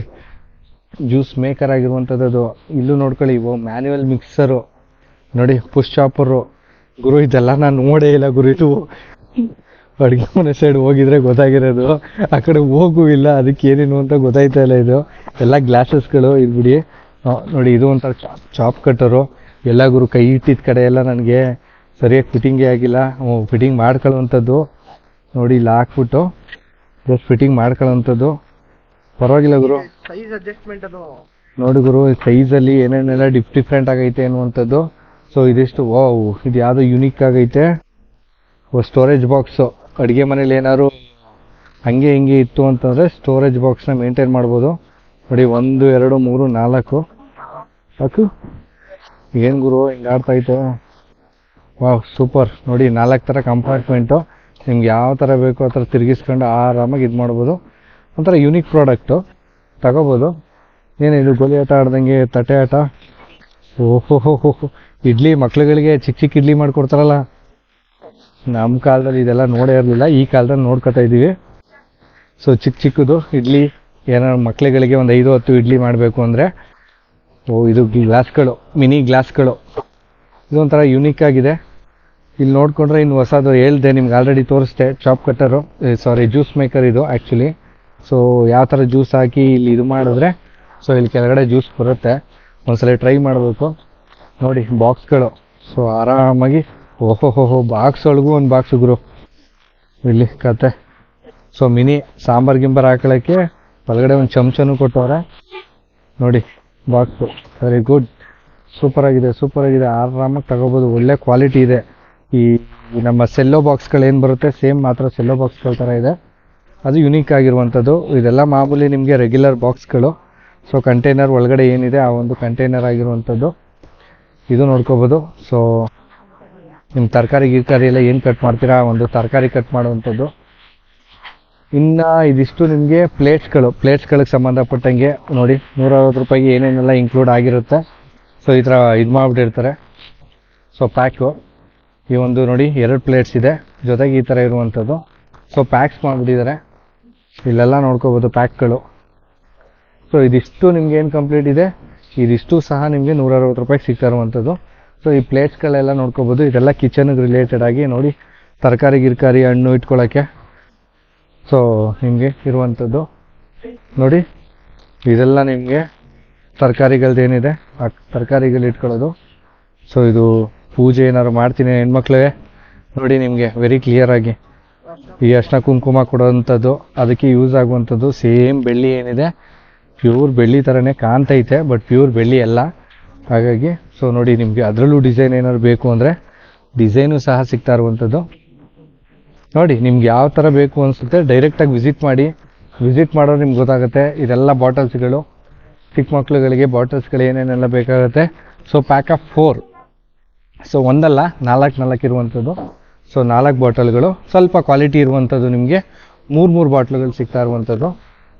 ಜ್ಯೂಸ್ ಮೇಕರ್ ಆಗಿರುವಂಥದ್ದು ಇಲ್ಲೂ ನೋಡ್ಕೊಳ್ಳಿ, ಇವು ಮ್ಯಾನ್ಯುವಲ್ ಮಿಕ್ಸರು ನೋಡಿ ಪುಷ್ ಚಾಪರು ಗುರು, ಇದೆಲ್ಲ ನಾನು ನೋಡೇ ಇಲ್ಲ ಗುರು, ಇದು. ಅಡುಗೆ ಮನೆ ಸೈಡ್ ಹೋಗಿದ್ರೆ ಗೊತ್ತಾಗಿರೋದು. ಆ ಕಡೆ ಹೋಗೂ ಇಲ್ಲ. ಅದಕ್ಕೆ ಏನೇನು ಅಂತ ಗೊತ್ತಾಯ್ತಾ ಇಲ್ಲ ಇದು. ಎಲ್ಲ ಗ್ಲಾಸಸ್ಗಳು ಇದು ಬಿಡಿ ನೋಡಿ, ಇದು ಒಂಥರ ಚಾಪ್ ಚಾಪ್ ಕಟ್ಟರು ಎಲ್ಲ ಗುರು ಕೈ ಇಟ್ಟಿದ್ದ ಕಡೆ ಎಲ್ಲ ನನಗೆ ಸರಿಯಾಗಿ ಫಿಟ್ಟಿಂಗೇ ಆಗಿಲ್ಲ. ಫಿಟ್ಟಿಂಗ್ ಮಾಡ್ಕೊಳ್ಳುವಂಥದ್ದು. ನೋಡಿ ಇಲ್ಲಿ ಹಾಕ್ಬಿಟ್ಟು ಜಸ್ಟ್ ಫಿಟ್ಟಿಂಗ್ ಮಾಡ್ಕೊಳ್ಳೋವಂಥದ್ದು. ಪರವಾಗಿಲ್ಲ ಗುರು. ಸೈಜ್ ಅಡ್ಜಸ್ಟ್ಮೆಂಟ್ ಅದು. ನೋಡಿ ಗುರು ಸೈಜಲ್ಲಿ ಏನೇನೆಲ್ಲ ಡಿಫ್ ಡಿಫ್ರೆಂಟ್ ಆಗೈತೆ ಅನ್ನುವಂಥದ್ದು. ಸೊ ಇದಿಷ್ಟು ಓ ಇದು ಯಾವುದೋ ಯುನೀಕ್ ಆಗೈತೆ. ಓ ಸ್ಟೋರೇಜ್ ಬಾಕ್ಸು ಅಡುಗೆ ಮನೇಲಿ ಏನಾದ್ರು ಹಂಗೆ ಹಿಂಗೆ ಇತ್ತು ಅಂತಂದರೆ ಸ್ಟೋರೇಜ್ ಬಾಕ್ಸ್ನ ಮೇಂಟೈನ್ ಮಾಡ್ಬೋದು. ನೋಡಿ ಒಂದು ಎರಡು ಮೂರು ನಾಲ್ಕು. ಸಾಕು. ಏನು ಗುರು, ಹಿಂಗೆ ಆಡ್ತಾ ವಾಹ್ ಸೂಪರ್. ನೋಡಿ, ನಾಲ್ಕು ಥರ ಕಂಪಾರ್ಟ್ಮೆಂಟು ನಿಮ್ಗೆ ಯಾವ ಥರ ಬೇಕೋ ಆ ಥರ ತಿರುಗಿಸ್ಕೊಂಡು ಆರಾಮಾಗಿ ಇದು ಮಾಡ್ಬೋದು. ಒಂಥರ ಯುನಿಕ್ ಪ್ರಾಡಕ್ಟು ತಗೋಬೋದು. ಏನಿದು ಗೋಲಿ ಆಟ ಆಡ್ದಂಗೆ ತಟ್ಟೆ ಆಟ? ಓಹೋ. ಇಡ್ಲಿ ಮಕ್ಳುಗಳಿಗೆ ಚಿಕ್ಕ ಚಿಕ್ಕ ಇಡ್ಲಿ ಮಾಡ್ಕೊಡ್ತಾರಲ್ಲ. ನಮ್ಮ ಕಾಲದಲ್ಲಿ ಇದೆಲ್ಲ ನೋಡೇ ಇರಲಿಲ್ಲ. ಈ ಕಾಲದಲ್ಲಿ ನೋಡ್ಕೊತಾ ಇದ್ದೀವಿ. ಸೊ ಚಿಕ್ಕ ಚಿಕ್ಕದು ಇಡ್ಲಿ. ಏನಾದ್ರು ಮಕ್ಳುಗಳಿಗೆ ಒಂದು ಐದು ಹತ್ತು ಇಡ್ಲಿ ಮಾಡಬೇಕು ಅಂದರೆ ಓ, ಇದು ಗ್ಲಾಸ್ಗಳು, ಮಿನಿ ಗ್ಲಾಸ್ಗಳು. ಇದೊಂಥರ ಯುನೀಕ್ ಆಗಿದೆ. ಇಲ್ಲಿ ನೋಡಿಕೊಂಡ್ರೆ ಇನ್ನು ಹೊಸದು ಹೇಳ್ದೆ, ನಿಮ್ಗೆ already ತೋರಿಸ್ದೆ chop cutter sorry juice maker ಇದು ಆ್ಯಕ್ಚುಲಿ ಸೊ ಯಾವ ಥರ ಜ್ಯೂಸ್ ಹಾಕಿ ಇಲ್ಲಿ ಇದು ಮಾಡಿದ್ರೆ ಸೊ ಇಲ್ಲಿ ಕೆಳಗಡೆ ಜ್ಯೂಸ್ ಬರುತ್ತೆ. ಒಂದ್ಸಲ ಟ್ರೈ ಮಾಡಬೇಕು. ನೋಡಿ ಬಾಕ್ಸ್ಗಳು ಸೊ ಆರಾಮಾಗಿ ಓಹೋ ಹೋ ಬಾಕ್ಸ್ ಒಳಗೂ ಒಂದು ಬಾಕ್ಸ್ ಗುರು. ಇಲ್ಲಿ ಕತೆ. ಸೊ ಮಿನಿ ಸಾಂಬಾರ್ ಗಿಂಬಾರ್ ಹಾಕೊಳ್ಳೋಕ್ಕೆ ಒಳಗಡೆ ಒಂದು ಚಮಚನೂ ಕೊಟ್ಟವ್ರೆ. ನೋಡಿ ಬಾಕ್ಸು. ವೆರಿ ಗುಡ್ ಸೂಪರ್ ಆಗಿದೆ ಸೂಪರ್ ಆಗಿದೆ. ಆರಾಮಾಗಿ ತಗೋಬೋದು. ಒಳ್ಳೆ ಕ್ವಾಲಿಟಿ ಇದೆ. ಈ ನಮ್ಮ ಸೆಲ್ಲೋ ಬಾಕ್ಸ್ಗಳೇನು ಬರುತ್ತೆ? ಸೇಮ್ ಮಾತ್ರ ಸೆಲ್ಲೋ ಬಾಕ್ಸ್ಗಳ ಥರ ಇದೆ. ಅದು ಯುನೀಕ್ ಆಗಿರುವಂಥದ್ದು. ಇದೆಲ್ಲ ಮಾಮೂಲಿ ನಿಮಗೆ ರೆಗ್ಯುಲರ್ ಬಾಕ್ಸ್ಗಳು ಸೊ ಕಂಟೈನರ್ ಒಳಗಡೆ ಏನಿದೆ, ಆ ಒಂದು ಕಂಟೈನರ್ ಆಗಿರುವಂಥದ್ದು. ಇದು ನೋಡ್ಕೋಬೋದು. ಸೊ ನಿಮ್ಮ ತರಕಾರಿ, ಗಿರ್ಕಾರಿ ಎಲ್ಲ ಏನು ಕಟ್ ಮಾಡ್ತೀರಾ? ಒಂದು ತರಕಾರಿ ಕಟ್ ಮಾಡುವಂಥದ್ದು. ಇನ್ನು ಇದಿಷ್ಟು ನಿಮಗೆ ಪ್ಲೇಟ್ಸ್ಗಳು ಪ್ಲೇಟ್ಸ್ಗಳಿಗೆ ಸಂಬಂಧಪಟ್ಟಂಗೆ ನೋಡಿ ನೂರ ಅರವತ್ತು ರೂಪಾಯಿಗೆ ಏನೇನೆಲ್ಲ ಇನ್ಕ್ಲೂಡ್ ಆಗಿರುತ್ತೆ. ಸೊ ಈ ಥರ ಇದು ಮಾಡಿಬಿಟ್ಟಿರ್ತಾರೆ. ಸೊ ಪ್ಯಾಕು ಈ ಒಂದು ನೋಡಿ, ಎರಡು ಪ್ಲೇಟ್ಸ್ ಇದೆ. ಜೊತೆಗೆ ಈ ಥರ ಇರುವಂಥದ್ದು. ಸೊ ಪ್ಯಾಕ್ಸ್ ಮಾಡಿಬಿಟ್ಟಿದ್ದಾರೆ. ಇಲ್ಲೆಲ್ಲ ನೋಡ್ಕೋಬೋದು ಪ್ಯಾಕ್ಗಳು ಸೊ ಇದಿಷ್ಟು ನಿಮ್ಗೆ ಏನು ಕಂಪ್ಲೀಟ್ ಇದೆ? ಇದಿಷ್ಟು ಸಹ ನಿಮಗೆ ನೂರ ಅರವತ್ತು ರೂಪಾಯಿಗೆ ಸಿಗ್ತಾ ಇರುವಂಥದ್ದು. ಸೊ ಈ ಪ್ಲೇಟ್ಸ್ಗಳೆಲ್ಲ ನೋಡ್ಕೋಬೋದು. ಇದೆಲ್ಲ ಕಿಚನ್ಗೆ ರಿಲೇಟೆಡ್ ಆಗಿ ನೋಡಿ, ತರಕಾರಿ, ಗಿರ್ಕಾರಿ ಹಣ್ಣು ಇಟ್ಕೊಳ್ಳೋಕ್ಕೆ ಸೊ ನಿಮಗೆ ಇರುವಂಥದ್ದು. ನೋಡಿ, ಇದೆಲ್ಲ ನಿಮಗೆ ತರಕಾರಿಗಳದ್ದೇನಿದೆ ಆ ತರಕಾರಿಗಳು ಇಟ್ಕೊಳ್ಳೋದು. ಸೊ ಇದು ಪೂಜೆ ಏನಾದ್ರು ಮಾಡ್ತೀನಿ ಹೆಣ್ಮಕ್ಳಿಗೆ ನೋಡಿ ನಿಮಗೆ ವೆರಿ ಕ್ಲಿಯರ್ ಆಗಿ. ಈ ಅರ್ಶಿನ ಕುಂಕುಮ ಕೊಡೋವಂಥದ್ದು, ಅದಕ್ಕೆ ಯೂಸ್ ಆಗುವಂಥದ್ದು ಸೇಮ್ ಬೆಳ್ಳಿ ಏನಿದೆ. ಪ್ಯೂರ್ ಬೆಳ್ಳಿ ಥರನೇ ಕಾಣ್ತೈತೆ ಬಟ್ ಪ್ಯೂರ್ ಬೆಳ್ಳಿ ಅಲ್ಲ. ಹಾಗಾಗಿ ಸೊ ನೋಡಿ ನಿಮಗೆ ಅದರಲ್ಲೂ ಡಿಸೈನ್ ಏನಾದ್ರು ಬೇಕು ಅಂದರೆ ಡಿಸೈನು ಸಹ ಸಿಗ್ತಾ ಇರುವಂಥದ್ದು. ನೋಡಿ, ನಿಮ್ಗೆ ಯಾವ ಥರ ಬೇಕು ಅನಿಸುತ್ತೆ ಡೈರೆಕ್ಟಾಗಿ ವಿಸಿಟ್ ಮಾಡಿ. ವಿಸಿಟ್ ಮಾಡೋರು ನಿಮ್ಗೆ ಗೊತ್ತಾಗುತ್ತೆ, ಇದೆಲ್ಲ ಬಾಟಲ್ಸ್ಗಳು ಚಿಕ್ಕ ಮಕ್ಕಳುಗಳಿಗೆ ಬಾಟಲ್ಸ್ಗಳು ಏನೇನೆಲ್ಲ ಬೇಕಾಗುತ್ತೆ. So pack of four so ಒಂದಲ್ಲ, ನಾಲ್ಕು ನಾಲ್ಕು ಇರುವಂಥದ್ದು ಸೊ ನಾಲ್ಕು ಬಾಟಲ್ಗಳು ಸ್ವಲ್ಪ ಕ್ವಾಲಿಟಿ ಇರುವಂಥದ್ದು ನಿಮಗೆ. ಮೂರು ಮೂರು ಬಾಟ್ಲುಗಳು ಸಿಗ್ತಾ ಇರುವಂಥದ್ದು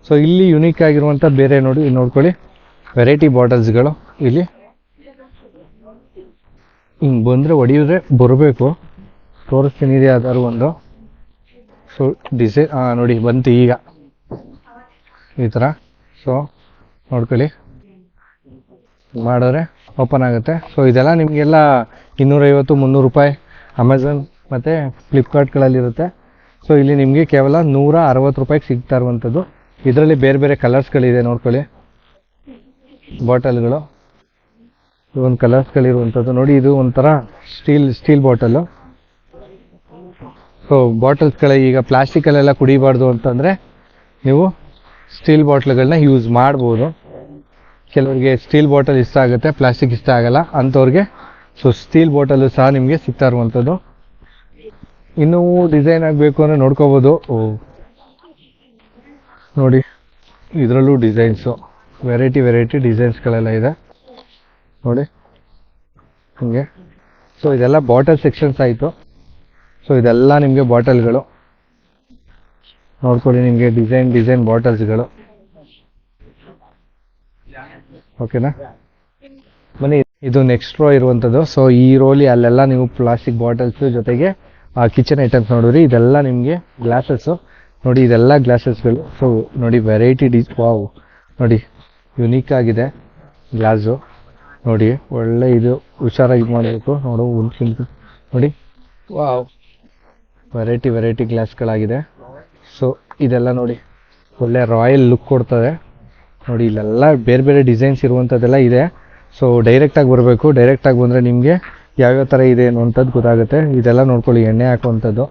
ಸೊ ಇಲ್ಲಿ ಯುನೀಕ್ ಆಗಿರುವಂಥ ಬೇರೆ ನೋಡಿ, ನೋಡ್ಕೊಳ್ಳಿ. ವೆರೈಟಿ ಬಾಟಲ್ಸ್ಗಳು ಇಲ್ಲಿ. ಹಿಂಗೆ ಬಂದರೆ ಹೊಡಿಯೋದ್ರೆ ಬರಬೇಕು. ತೋರಿಸ್ತೀನಿ ಇದೆ ಯಾವ್ದಾದ್ರು ಒಂದು. ಸೊ ಡಿಸೈ ನೋಡಿ, ಬಂತು ಈಗ. ಈ ಥರ ಸೊ ನೋಡ್ಕೊಳ್ಳಿ. ಮಾಡಿದ್ರೆ ಓಪನ್ ಆಗುತ್ತೆ. ಸೊ ಇದೆಲ್ಲ ನಿಮಗೆಲ್ಲ ಇನ್ನೂರೈವತ್ತು, ಮುನ್ನೂರು ರೂಪಾಯಿ ಅಮೆಝಾನ್ ಮತ್ತು ಫ್ಲಿಪ್ಕಾರ್ಟ್ಗಳಲ್ಲಿರುತ್ತೆ ಸೊ ಇಲ್ಲಿ ನಿಮಗೆ ಕೇವಲ ನೂರ ಅರವತ್ತು ರೂಪಾಯಿಗೆ ಸಿಗ್ತಾ ಇರುವಂಥದ್ದು. ಇದರಲ್ಲಿ ಬೇರೆ ಬೇರೆ ಕಲರ್ಸ್ಗಳಿದೆ ನೋಡ್ಕೊಳ್ಳಿ. ಬಾಟಲ್ಗಳು. ಒಂದು ಕಲರ್ಸ್ಗಳಿರುವಂಥದ್ದು ನೋಡಿ, ಇದು ಒಂಥರ ಸ್ಟೀಲ್ ಸ್ಟೀಲ್ ಬಾಟಲು ಸೊ ಬಾಟಲ್ಸ್ಗಳ ಈಗ ಪ್ಲಾಸ್ಟಿಕಲ್ಲೆಲ್ಲ ಕುಡಿಬಾರ್ದು ಅಂತಂದರೆ ನೀವು ಸ್ಟೀಲ್ ಬಾಟ್ಲ್ಗಳನ್ನ ಯೂಸ್ ಮಾಡ್ಬೋದು. ಕೆಲವರಿಗೆ ಸ್ಟೀಲ್ ಬಾಟಲ್ ಇಷ್ಟ ಆಗುತ್ತೆ ಪ್ಲಾಸ್ಟಿಕ್ ಇಷ್ಟ ಆಗಲ್ಲ, ಅಂಥವ್ರಿಗೆ. ಸೊ ಸ್ಟೀಲ್ ಬಾಟಲು ಸಹ ನಿಮಗೆ ಸಿಗ್ತಾ ಇರುವಂಥದ್ದು ಇನ್ನೂ ಡಿಸೈನ್ ಆಗಬೇಕು ಅಂದರೆ ನೋಡ್ಕೋಬೋದು. ನೋಡಿ, ಇದರಲ್ಲೂ ಡಿಸೈನ್ಸು ವೆರೈಟಿ ವೆರೈಟಿ ಡಿಸೈನ್ಸ್ಗಳೆಲ್ಲ ಇದೆ. ನೋಡಿ, ಹೀಗೆ. ಸೊ ಇದೆಲ್ಲ ಬಾಟಲ್ ಸೆಕ್ಷನ್ಸ್ ಆಯಿತು. ಸೊ ಇದೆಲ್ಲ ನಿಮಗೆ ಬಾಟಲ್ಗಳು. ನೋಡ್ಕೊಳ್ಳಿ ನಿಮಗೆ ಡಿಸೈನ್ ಡಿಸೈನ್ ಬಾಟಲ್ಸ್ಗಳು. ಓಕೆನಾ ಬನ್ನಿ, ಇದು ನೆಕ್ಸ್ಟ್ ರೋ ಇರುವಂಥದ್ದು. ಸೊ ಈ ರೋಲಿ ಅಲ್ಲೆಲ್ಲ ನೀವು ಪ್ಲಾಸ್ಟಿಕ್ ಬಾಟಲ್ಸ್ ಜೊತೆಗೆ ಕಿಚನ್ ಐಟಮ್ಸ್ ನೋಡಿದ್ರಿ. ಇದೆಲ್ಲ ನಿಮಗೆ ಗ್ಲಾಸಸ್ಸು ನೋಡಿ, ಇದೆಲ್ಲ ಗ್ಲಾಸಸ್ಗಳು ಸೊ ನೋಡಿ ವೆರೈಟಿ ಡಿಸ್ ವಾವ್ ನೋಡಿ ಯುನೀಕ್ ಆಗಿದೆ ಗ್ಲಾಸು ನೋಡಿ, ಒಳ್ಳೆ ಇದು, ಹುಷಾರಾಗಿ ಮಾಡಬೇಕು. ನೋಡು ಉಂಟು ನೋಡಿ ವಾವ್ ವೆರೈಟಿ ವೆರೈಟಿ ಗ್ಲಾಸ್ಗಳಾಗಿದೆ ಸೊ ಇದೆಲ್ಲ ನೋಡಿ. ಒಳ್ಳೆ ರಾಯಲ್ ಲುಕ್ ಕೊಡ್ತದೆ. ನೋಡಿ, ಇಲ್ಲೆಲ್ಲ ಬೇರೆ ಬೇರೆ ಡಿಸೈನ್ಸ್ ಇರುವಂಥದ್ದೆಲ್ಲ ಇದೆ. ಸೊ ಡೈರೆಕ್ಟಾಗಿ ಬರಬೇಕು. ಡೈರೆಕ್ಟಾಗಿ ಬಂದರೆ ನಿಮಗೆ ಯಾವ್ಯಾವ ಥರ ಇದೆ ಅನ್ನುವಂಥದ್ದು ಗೊತ್ತಾಗುತ್ತೆ. ಇದೆಲ್ಲ ನೋಡ್ಕೊಳ್ಳಿ, ಎಣ್ಣೆ ಹಾಕುವಂಥದ್ದು.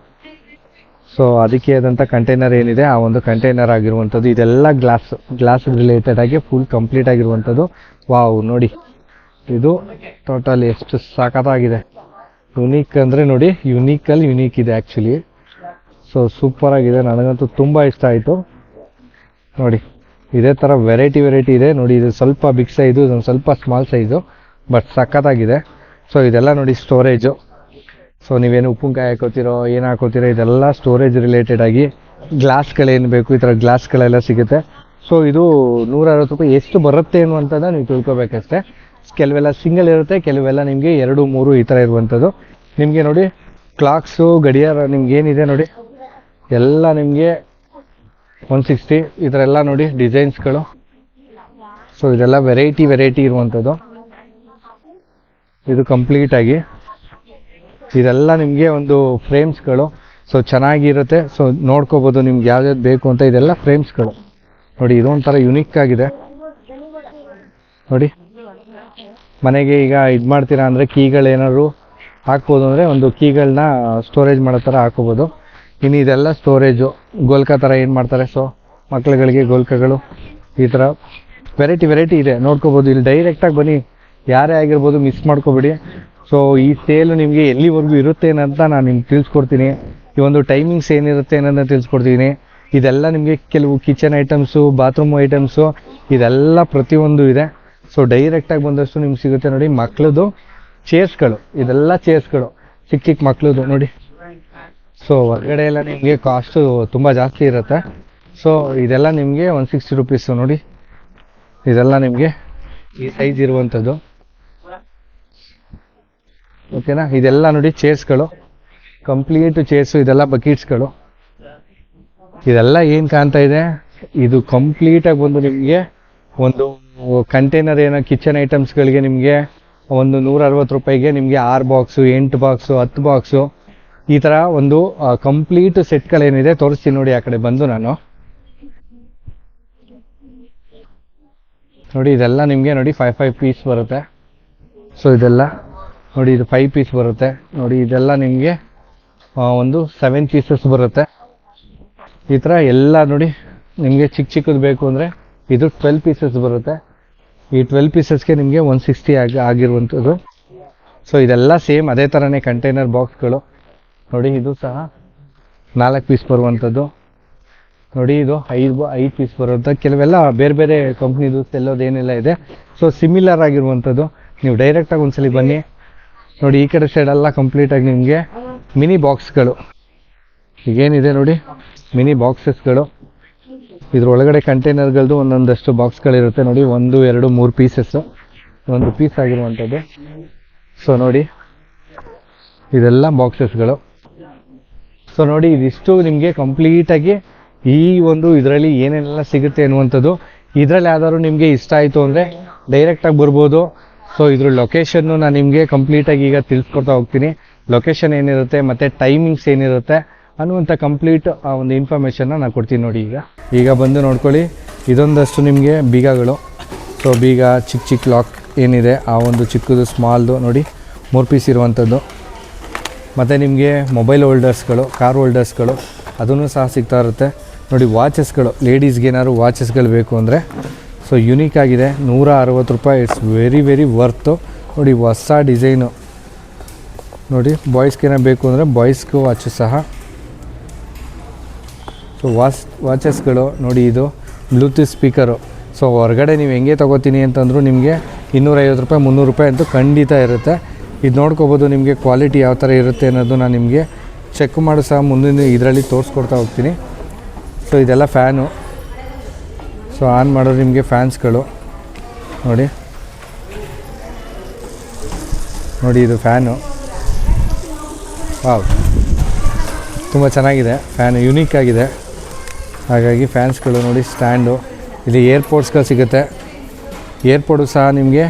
ಸೊ ಅದಕ್ಕೆ ಆದಂಥ ಕಂಟೈನರ್ ಏನಿದೆ, ಆ ಒಂದು ಕಂಟೈನರ್ ಆಗಿರುವಂಥದ್ದು. ಇದೆಲ್ಲ ಗ್ಲಾಸ್ ಗ್ಲಾಸ್ ರಿಲೇಟೆಡ್ ಆಗಿ ಫುಲ್ ಕಂಪ್ಲೀಟ್ ಆಗಿರುವಂಥದ್ದು. ವಾವ್ ನೋಡಿ. ಇದು ಟೋಟಲ್ ಎಷ್ಟು ಸಾಕತ್ತಾಗಿದೆ ಯುನೀಕ್ ಅಂದರೆ ನೋಡಿ ಯುನೀಕಲ್ಲಿ ಯುನೀಕ್ ಇದೆ ಆ್ಯಕ್ಚುಲಿ ಸೊ ಸೂಪರ್ ಆಗಿದೆ. ನನಗಂತೂ ತುಂಬ ಇಷ್ಟ ಆಯಿತು. ನೋಡಿ, ಇದೇ ಥರ ವೆರೈಟಿ ವೆರೈಟಿ ಇದೆ. ನೋಡಿ, ಇದು ಸ್ವಲ್ಪ ಬಿಗ್ ಸೈಜು ಇದೊಂದು ಸ್ವಲ್ಪ ಸ್ಮಾಲ್ ಸೈಜು ಬಟ್ ಸಖತ್ತಾಗಿದೆ. ಸೊ ಇದೆಲ್ಲ ನೋಡಿ ಸ್ಟೋರೇಜು ಸೊ ನೀವೇನು ಉಪ್ಪಿನಕಾಯಿ ಹಾಕೋತಿರೋ, ಏನು ಹಾಕೋತಿರೋ, ಇದೆಲ್ಲ ಸ್ಟೋರೇಜ್ ರಿಲೇಟೆಡ್ ಆಗಿ ಗ್ಲಾಸ್ಗಳೇನು ಬೇಕು, ಈ ಥರ ಗ್ಲಾಸ್ಗಳೆಲ್ಲ ಸಿಗುತ್ತೆ. ಸೊ ಇದು ನೂರ ಅರವತ್ತು ರೂಪಾಯಿ ಎಷ್ಟು ಬರುತ್ತೆ ಅನ್ನುವಂಥದ್ದು ನೀವು ತಿಳ್ಕೊಬೇಕಷ್ಟೇ. ಕೆಲವೆಲ್ಲ ಸಿಂಗಲ್ ಇರುತ್ತೆ, ಕೆಲವೆಲ್ಲ ನಿಮಗೆ ಎರಡು, ಮೂರು ಈ ಥರ ಇರುವಂಥದ್ದು. ನಿಮಗೆ ನೋಡಿ ಕ್ಲಾಕ್ಸು ಗಡಿಯಾರ ನಿಮ್ಗೆ ಏನಿದೆ ನೋಡಿ? ಎಲ್ಲ ನಿಮಗೆ ಒನ್ ಸಿಕ್ಸ್ಟಿ ಈ ಥರ ಎಲ್ಲ ನೋಡಿ ಡಿಸೈನ್ಸ್ಗಳು ಸೊ ಇದೆಲ್ಲ ವೆರೈಟಿ ವೆರೈಟಿ ಇರುವಂಥದ್ದು. ಇದು ಕಂಪ್ಲೀಟಾಗಿ ಇದೆಲ್ಲ ನಿಮಗೆ ಒಂದು ಫ್ರೇಮ್ಸ್ಗಳು ಸೊ ಚೆನ್ನಾಗಿರುತ್ತೆ. ಸೊ ನೋಡ್ಕೋಬೋದು ನಿಮ್ಗೆ ಯಾವ್ಯಾವ್ದು ಬೇಕು ಅಂತ ಇದೆಲ್ಲ ಫ್ರೇಮ್ಸ್ಗಳು ನೋಡಿ, ಇದೊಂಥರ ಯುನೀಕ್ ಆಗಿದೆ. ನೋಡಿ. ಮನೆಗೆ ಈಗ ಇದು ಮಾಡ್ತೀರಾ ಅಂದರೆ ಕೀಗಳೇನಾದ್ರು ಹಾಕ್ಬೋದು ಅಂದರೆ ಒಂದು ಕೀಗಳನ್ನ ಸ್ಟೋರೇಜ್ ಮಾಡೋ ಥರ ಹಾಕೋಬೋದು ಇನ್ನು ಇದೆಲ್ಲ ಸ್ಟೋರೇಜು ಗೋಲ್ಕ ಥರ ಏನು ಮಾಡ್ತಾರೆ? ಸೊ ಮಕ್ಳುಗಳಿಗೆ ಗೋಲ್ಕಗಳು ಈ ಥರ ವೆರೈಟಿ ವೆರೈಟಿ ಇದೆ. ನೋಡ್ಕೋಬೋದು. ಇಲ್ಲಿ ಡೈರೆಕ್ಟಾಗಿ ಬನ್ನಿ. ಯಾರೇ ಆಗಿರ್ಬೋದು ಮಿಸ್ ಮಾಡ್ಕೋಬೇಡಿ. ಸೊ ಈ ಸೇಲ್ ನಿಮಗೆ ಎಲ್ಲಿವರೆಗೂ ಇರುತ್ತೆ ಅಂತ ನಾನು ನಿಮ್ಗೆ ತಿಳಿಸ್ಕೊಡ್ತೀನಿ. ಈ ಒಂದು ಟೈಮಿಂಗ್ಸ್ ಏನಿರುತ್ತೆ ಅನ್ನೋದನ್ನ ತಿಳಿಸ್ಕೊಡ್ತೀನಿ. ಇದೆಲ್ಲ ನಿಮಗೆ ಕೆಲವು ಕಿಚನ್ ಐಟಮ್ಸು ಬಾತ್ರೂಮ್ ಐಟಮ್ಸು ಇದೆಲ್ಲ ಪ್ರತಿಯೊಂದು ಇದೆ. ಸೊ ಡೈರೆಕ್ಟಾಗಿ ಬಂದಷ್ಟು ನಿಮ್ಗೆ ಸಿಗುತ್ತೆ ನೋಡಿ ಮಕ್ಳದ್ದು ಚೇರ್ಸ್ಗಳು ಇದೆಲ್ಲ ಚೇರ್ಸ್ಗಳು ಚಿಕ್ಕ ಚಿಕ್ಕ ಮಕ್ಳದ್ದು ನೋಡಿ. ಸೊ ಹೊರಗಡೆ ಎಲ್ಲ ನಿಮಗೆ ಕಾಸ್ಟು ತುಂಬ ಜಾಸ್ತಿ ಇರುತ್ತೆ. ಸೊ ಇದೆಲ್ಲ ನಿಮಗೆ ಒನ್ ಸಿಕ್ಸ್ಟಿ ರುಪೀಸು ನೋಡಿ. ಇದೆಲ್ಲ ನಿಮಗೆ ಈ ಸೈಜ್ ಇರುವಂಥದ್ದು. ಓಕೆನಾ ಇದೆಲ್ಲ ನೋಡಿ ಚೇರ್ಸ್ಗಳು ಕಂಪ್ಲೀಟ್ ಚೇರ್ಸು ಇದೆಲ್ಲ ಬಕೀಟ್ಸ್ಗಳು ಇದೆಲ್ಲ ಏನು ಕಾಣ್ತಾ ಇದೆ? ಇದು ಕಂಪ್ಲೀಟಾಗಿ ಬಂದು ನಿಮಗೆ ಒಂದು ಕಂಟೈನರ್ ಏನೋ ಕಿಚನ್ ಐಟಮ್ಸ್ಗಳಿಗೆ ನಿಮಗೆ ಒಂದು ನೂರ ಅರವತ್ತು ರೂಪಾಯಿಗೆ ನಿಮಗೆ ಆರು ಬಾಕ್ಸು ಎಂಟು ಬಾಕ್ಸು ಹತ್ತು ಬಾಕ್ಸು ಈ ಥರ ಒಂದು ಕಂಪ್ಲೀಟ್ ಸೆಟ್ಗಳೇನಿದೆ ತೋರಿಸ್ತೀನಿ ನೋಡಿ ಆ ಕಡೆ ಬಂದು ನಾನು. ನೋಡಿ ಇದೆಲ್ಲ ನಿಮಗೆ ನೋಡಿ ಫೈವ್ ಫೈವ್ ಪೀಸ್ ಬರುತ್ತೆ. ಸೊ ಇದೆಲ್ಲ ನೋಡಿ ಇದು ಫೈವ್ ಪೀಸ್ ಬರುತ್ತೆ. ನೋಡಿ ಇದೆಲ್ಲ ನಿಮಗೆ ಒಂದು ಸೆವೆನ್ ಪೀಸಸ್ ಬರುತ್ತೆ. ಈ ಥರ ಎಲ್ಲ ನೋಡಿ ನಿಮಗೆ ಚಿಕ್ಕ ಚಿಕ್ಕದು ಬೇಕು ಅಂದರೆ ಇದು ಟ್ವೆಲ್ ಪೀಸಸ್ ಬರುತ್ತೆ. ಈ ಟ್ವೆಲ್ ಪೀಸಸ್ಗೆ ನಿಮಗೆ ಒನ್ ಸಿಕ್ಸ್ಟಿ ಆಗಿ, ಆಗಿರುವಂಥದ್ದು. ಸೊ ಇದೆಲ್ಲ ಸೇಮ್ ಅದೇ ಥರನೇ ಕಂಟೈನರ್ ಬಾಕ್ಸ್ಗಳು ನೋಡಿ, ಇದು ಸಹ ನಾಲ್ಕು ಪೀಸ್ ಬರುವಂಥದ್ದು. ನೋಡಿ, ಇದು ಐದು ಐದು ಪೀಸ್ ಬರುವಂಥ ಕೆಲವೆಲ್ಲ ಬೇರೆ ಬೇರೆ ಕಂಪ್ನಿದು ಸೆಲ್ಲೋದು ಏನೆಲ್ಲ ಇದೆ. ಸೊ ಸಿಮಿಲರ್ ಆಗಿರುವಂಥದ್ದು. ನೀವು ಡೈರೆಕ್ಟಾಗಿ ಒಂದ್ಸಲಿ ಬನ್ನಿ. ನೋಡಿ, ಈ ಕಡೆ ಸೈಡೆಲ್ಲ ಕಂಪ್ಲೀಟಾಗಿ ನಿಮಗೆ ಮಿನಿ ಬಾಕ್ಸ್ಗಳು ಈಗೇನಿದೆ ನೋಡಿ ಮಿನಿ ಬಾಕ್ಸಸ್ಗಳು ಇದ್ರ ಒಳಗಡೆ ಕಂಟೈನರ್ಗಳದ್ದು ಒಂದೊಂದಷ್ಟು ಬಾಕ್ಸ್ಗಳಿರುತ್ತೆ. ನೋಡಿ, ಒಂದು, ಎರಡು, ಮೂರು ಪೀಸಸ್ಸು ಒಂದು ಪೀಸ್ ಆಗಿರುವಂಥದ್ದು. ಸೊ ನೋಡಿ, ಇದೆಲ್ಲ ಬಾಕ್ಸಸ್ಗಳು. ಸೊ ನೋಡಿ, ಇದಿಷ್ಟು ನಿಮಗೆ ಕಂಪ್ಲೀಟಾಗಿ ಈ ಒಂದು ಇದರಲ್ಲಿ ಏನೇನೆಲ್ಲ ಸಿಗುತ್ತೆ ಅನ್ನುವಂಥದ್ದು. ಇದರಲ್ಲಿ ಯಾವ್ದಾದ್ರು ನಿಮಗೆ ಇಷ್ಟ ಆಯಿತು ಅಂದರೆ ಡೈರೆಕ್ಟಾಗಿ ಬರ್ಬೋದು. ಸೊ ಇದ್ರ ಲೊಕೇಶನ್ನು ನಾನು ನಿಮಗೆ ಕಂಪ್ಲೀಟಾಗಿ ಈಗ ತಿಳಿಸ್ಕೊಡ್ತಾ ಹೋಗ್ತೀನಿ. ಲೊಕೇಶನ್ ಏನಿರುತ್ತೆ, ಮತ್ತು ಟೈಮಿಂಗ್ಸ್ ಏನಿರುತ್ತೆ. ಅನ್ನುವಂಥ ಕಂಪ್ಲೀಟ್ ಆ ಒಂದು ಇನ್ಫಾರ್ಮೇಷನ್ನ ನಾನು ಕೊಡ್ತೀನಿ ನೋಡಿ ಈಗ. ಈಗ ಬಂದು ನೋಡ್ಕೊಳ್ಳಿ, ಇದೊಂದಷ್ಟು ನಿಮಗೆ ಬೀಗಗಳು. ಸೊ ಬೀಗ ಚಿಕ್ಕ ಚಿಕ್ಕ ಲಾಕ್ ಏನಿದೆ, ಆ ಒಂದು ಚಿಕ್ಕದು ಸ್ಮಾಲ್ದು ನೋಡಿ, ಮೂರು ಪೀಸ್ ಇರುವಂಥದ್ದು. ಮತ್ತು ನಿಮಗೆ ಮೊಬೈಲ್ ಹೋಲ್ಡರ್ಸ್ಗಳು ಕಾರ್ ಹೋಲ್ಡರ್ಸ್ಗಳು ಅದನ್ನು ಸಹ ಸಿಗ್ತಾ ಇರುತ್ತೆ. ನೋಡಿ ವಾಚಸ್ಗಳು ಲೇಡೀಸ್ಗೆ ಏನಾದ್ರು ವಾಚಸ್ಗಳು ಬೇಕು ಅಂದರೆ ಸೊ ಯುನೀಕ್ ಆಗಿದೆ. ನೂರ ಅರವತ್ತು ರೂಪಾಯಿ ಇಟ್ಸ್ ವೆರಿ ವೆರಿ ವರ್ತು ನೋಡಿ, ಹೊಸ ಡಿಸೈನು ನೋಡಿ ಬಾಯ್ಸ್ಗೇನ ಬೇಕು ಅಂದರೆ ಬಾಯ್ಸ್ಗೂ ವಾಚು ಸಹ ಸೊ ವಾಚ್ ವಾಚಸ್ಗಳು ನೋಡಿ ಇದು ಬ್ಲೂಟೂತ್ ಸ್ಪೀಕರು ಸೊ ಹೊರಗಡೆ ನೀವು ಹೆಂಗೆ ತೊಗೋತೀನಿ ಅಂತಂದರೂ ನಿಮಗೆ ಇನ್ನೂರೈವತ್ತು ರೂಪಾಯಿ, ಮುನ್ನೂರು ರೂಪಾಯಿ ಅಂತೂ ಖಂಡಿತ ಇರುತ್ತೆ. ಇದು ನೋಡ್ಕೋಬೋದು ನಿಮಗೆ ಕ್ವಾಲಿಟಿ ಯಾವ ಥರ ಇರುತ್ತೆ ಅನ್ನೋದು ನಾನು ನಿಮಗೆ ಚೆಕ್ ಮಾಡಿ ಸಹ ಮುಂದಿನ ಇದರಲ್ಲಿ ತೋರಿಸ್ಕೊಡ್ತಾ ಹೋಗ್ತೀನಿ. ಸೊ ಇದೆಲ್ಲ ಫ್ಯಾನು ಸೊ ಆನ್ ಮಾಡೋದು ನಿಮಗೆ ಫ್ಯಾನ್ಸ್ಗಳು ನೋಡಿ. ನೋಡಿ ಇದು ಫ್ಯಾನು ವಾವ್ ತುಂಬ ಚೆನ್ನಾಗಿದೆ. ಫ್ಯಾನ್ ಯುನೀಕ್ ಆಗಿದೆ. ಹಾಗಾಗಿ ಫ್ಯಾನ್ಸ್ಗಳು ನೋಡಿ ಸ್ಟ್ಯಾಂಡು. ಇಲ್ಲಿ ಏರ್ಪೋರ್ಟ್ಸ್ಗಳು ಸಿಗುತ್ತೆ. ಏರ್ಪೋರ್ಟು ಸಹ ನಿಮಗೆ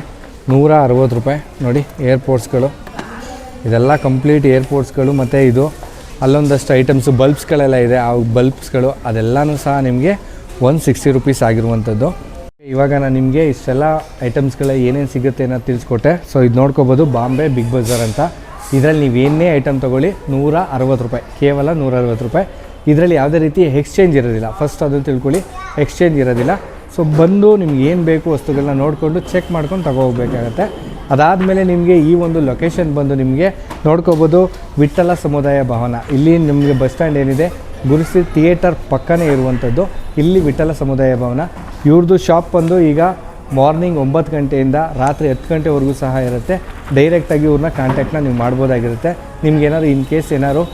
ನೂರ ಅರವತ್ತು ರೂಪಾಯಿ. ನೋಡಿ ಏರ್ಪೋರ್ಟ್ಸ್ಗಳು. ಇದೆಲ್ಲ ಕಂಪ್ಲೀಟ್ ಏರ್ಪೋರ್ಟ್ಸ್ಗಳು ಮತ್ತು ಇದು ಅಲ್ಲೊಂದಷ್ಟು ಐಟಮ್ಸು, ಬಲ್ಬ್ಸ್ಗಳೆಲ್ಲ ಇದೆ. ಆ ಬಲ್ಬ್ಸ್ಗಳು, ಅದೆಲ್ಲನೂ ಸಹ ನಿಮಗೆ ಒನ್ ಸಿಕ್ಸ್ಟಿ ರುಪೀಸ್ ಆಗಿರುವಂಥದ್ದು. ಇವಾಗ ನಾನು ನಿಮಗೆ ಇಷ್ಟೆಲ್ಲ ಐಟಮ್ಸ್ಗಳ ಏನೇನು ಸಿಗುತ್ತೆ ಅನ್ನೋ ತಿಳಿಸ್ಕೊಟ್ಟೆ. ಸೊ ಇದು ನೋಡ್ಕೋಬೋದು ಬಾಂಬೆ ಬಿಗ್ ಬಜಾರ್ ಅಂತ. ಇದರಲ್ಲಿ ನೀವು ಏನೇ ಐಟಮ್ ತೊಗೊಳ್ಳಿ ನೂರ ಅರವತ್ತು ರೂಪಾಯಿ. ಕೇವಲ ನೂರ ಅರವತ್ತು ರೂಪಾಯಿ. ಇದರಲ್ಲಿ ಯಾವುದೇ ರೀತಿ ಎಕ್ಸ್ಚೇಂಜ್ ಇರೋದಿಲ್ಲ. ಫಸ್ಟ್ ಅದನ್ನು ತಿಳ್ಕೊಳ್ಳಿ. ಎಕ್ಸ್ಚೇಂಜ್ ಇರೋದಿಲ್ಲ. ಸೊ ಬಂದು ನಿಮ್ಗೆ ಏನು ಬೇಕು ವಸ್ತುಗಳನ್ನ ನೋಡಿಕೊಂಡು ಚೆಕ್ ಮಾಡ್ಕೊಂಡು ತಗೋಬೇಕಾಗತ್ತೆ. ಅದಾದಮೇಲೆ ನಿಮಗೆ ಈ ಒಂದು ಲೊಕೇಶನ್ ಬಂದು ನಿಮಗೆ ನೋಡ್ಕೋಬೋದು ವಿಠಲ ಸಮುದಾಯ ಭವನ. ಇಲ್ಲಿ ನಿಮಗೆ ಬಸ್ ಸ್ಟ್ಯಾಂಡ್ ಏನಿದೆ? ಗುರುಸಿ ಥಿಯೇಟರ್ ಪಕ್ಕನೇ ಇರುವಂಥದ್ದು. ಇಲ್ಲಿ ವಿಠಲ ಸಮುದಾಯ ಭವನ. ಇವ್ರದ್ದು ಶಾಪ್ ಬಂದು ಈಗ ಮಾರ್ನಿಂಗ್ ಒಂಬತ್ತು ಗಂಟೆಯಿಂದ ರಾತ್ರಿ ಹತ್ತು ಗಂಟೆವರೆಗೂ ಸಹ ಇರುತ್ತೆ. ಡೈರೆಕ್ಟಾಗಿ ಇವ್ರನ್ನ ಕಾಂಟ್ಯಾಕ್ಟ್ನ ನೀವು ಮಾಡ್ಬೋದಾಗಿರುತ್ತೆ. ನಿಮ್ಗೆ ಏನಾದ್ರು ಇನ್ ಕೇಸ್ ಏನಾದ್ರು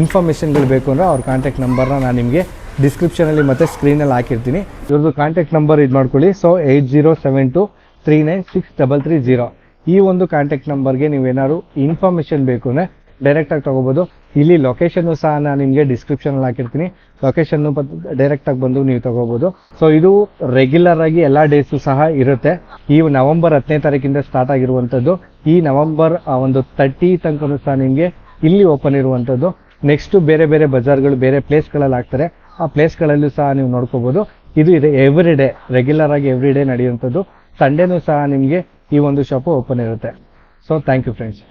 ಇನ್ಫಾರ್ಮೇಷನ್ಗಳು ಬೇಕು ಅಂದರೆ ಅವ್ರ ಕಾಂಟ್ಯಾಕ್ಟ್ ನಂಬರ್ನ ನಾನು ನಿಮಗೆ ಡಿಸ್ಕ್ರಿಪ್ಷನಲ್ಲಿ ಮತ್ತು ಸ್ಕ್ರೀನಲ್ಲಿ ಹಾಕಿರ್ತೀನಿ. ಇವ್ರದ್ದು ಕಾಂಟ್ಯಾಕ್ಟ್ ನಂಬರ್ ಇದು ಮಾಡ್ಕೊಳ್ಳಿ. So eight zero seven two three nine six double three zero ಈ ಒಂದು ಕಾಂಟ್ಯಾಕ್ಟ್ ನಂಬರ್ಗೆ ನೀವೇನಾದ್ರು ಇನ್ಫಾರ್ಮೇಷನ್ ಬೇಕು ಅಂದರೆ ಡೈರೆಕ್ಟಾಗಿ ತೊಗೋಬೋದು. ಇಲ್ಲಿ ಲೊಕೇಶನ್ನು ಸಹ ನಾನು ನಿಮಗೆ ಡಿಸ್ಕ್ರಿಪ್ಷನಲ್ಲಿ ಹಾಕಿರ್ತೀನಿ. ಲೊಕೇಶನ್ನು ಡೈರೆಕ್ಟಾಗಿ ಬಂದು ನೀವು ತೊಗೋಬೋದು. ಸೊ ಇದು ರೆಗ್ಯುಲರ್ ಆಗಿ ಎಲ್ಲ ಡೇಸು ಸಹ ಇರುತ್ತೆ. ಈ ನವೆಂಬರ್ ಹತ್ತನೇ ತಾರೀಕಿಂದ ಸ್ಟಾರ್ಟ್ ಆಗಿರುವಂಥದ್ದು ಈ ನವೆಂಬರ್ ಒಂದು ತರ್ಟಿ ತನಕ ಸಹ ನಿಮಗೆ ಇಲ್ಲಿ ಓಪನ್ ಇರುವಂಥದ್ದು ನೆಕ್ಸ್ಟು ಬೇರೆ ಬೇರೆ ಬಜಾರ್ಗಳು ಬೇರೆ ಪ್ಲೇಸ್ಗಳಲ್ಲಿ ಆಗ್ತಾರೆ. ಆ ಪ್ಲೇಸ್ಗಳಲ್ಲೂ ಸಹ ನೀವು ನೋಡ್ಕೋಬೋದು. ಇದು ಇದೆ ಎವ್ರಿ ಡೇ ರೆಗ್ಯುಲರ್ ಆಗಿ ಎವ್ರಿ ಡೇ ನಡೆಯುವಂಥದ್ದು. ಸಂಡೇನೂ ಸಹ ನಿಮಗೆ ಈ ಒಂದು ಶಾಪು ಓಪನ್ ಇರುತ್ತೆ. So thank you friends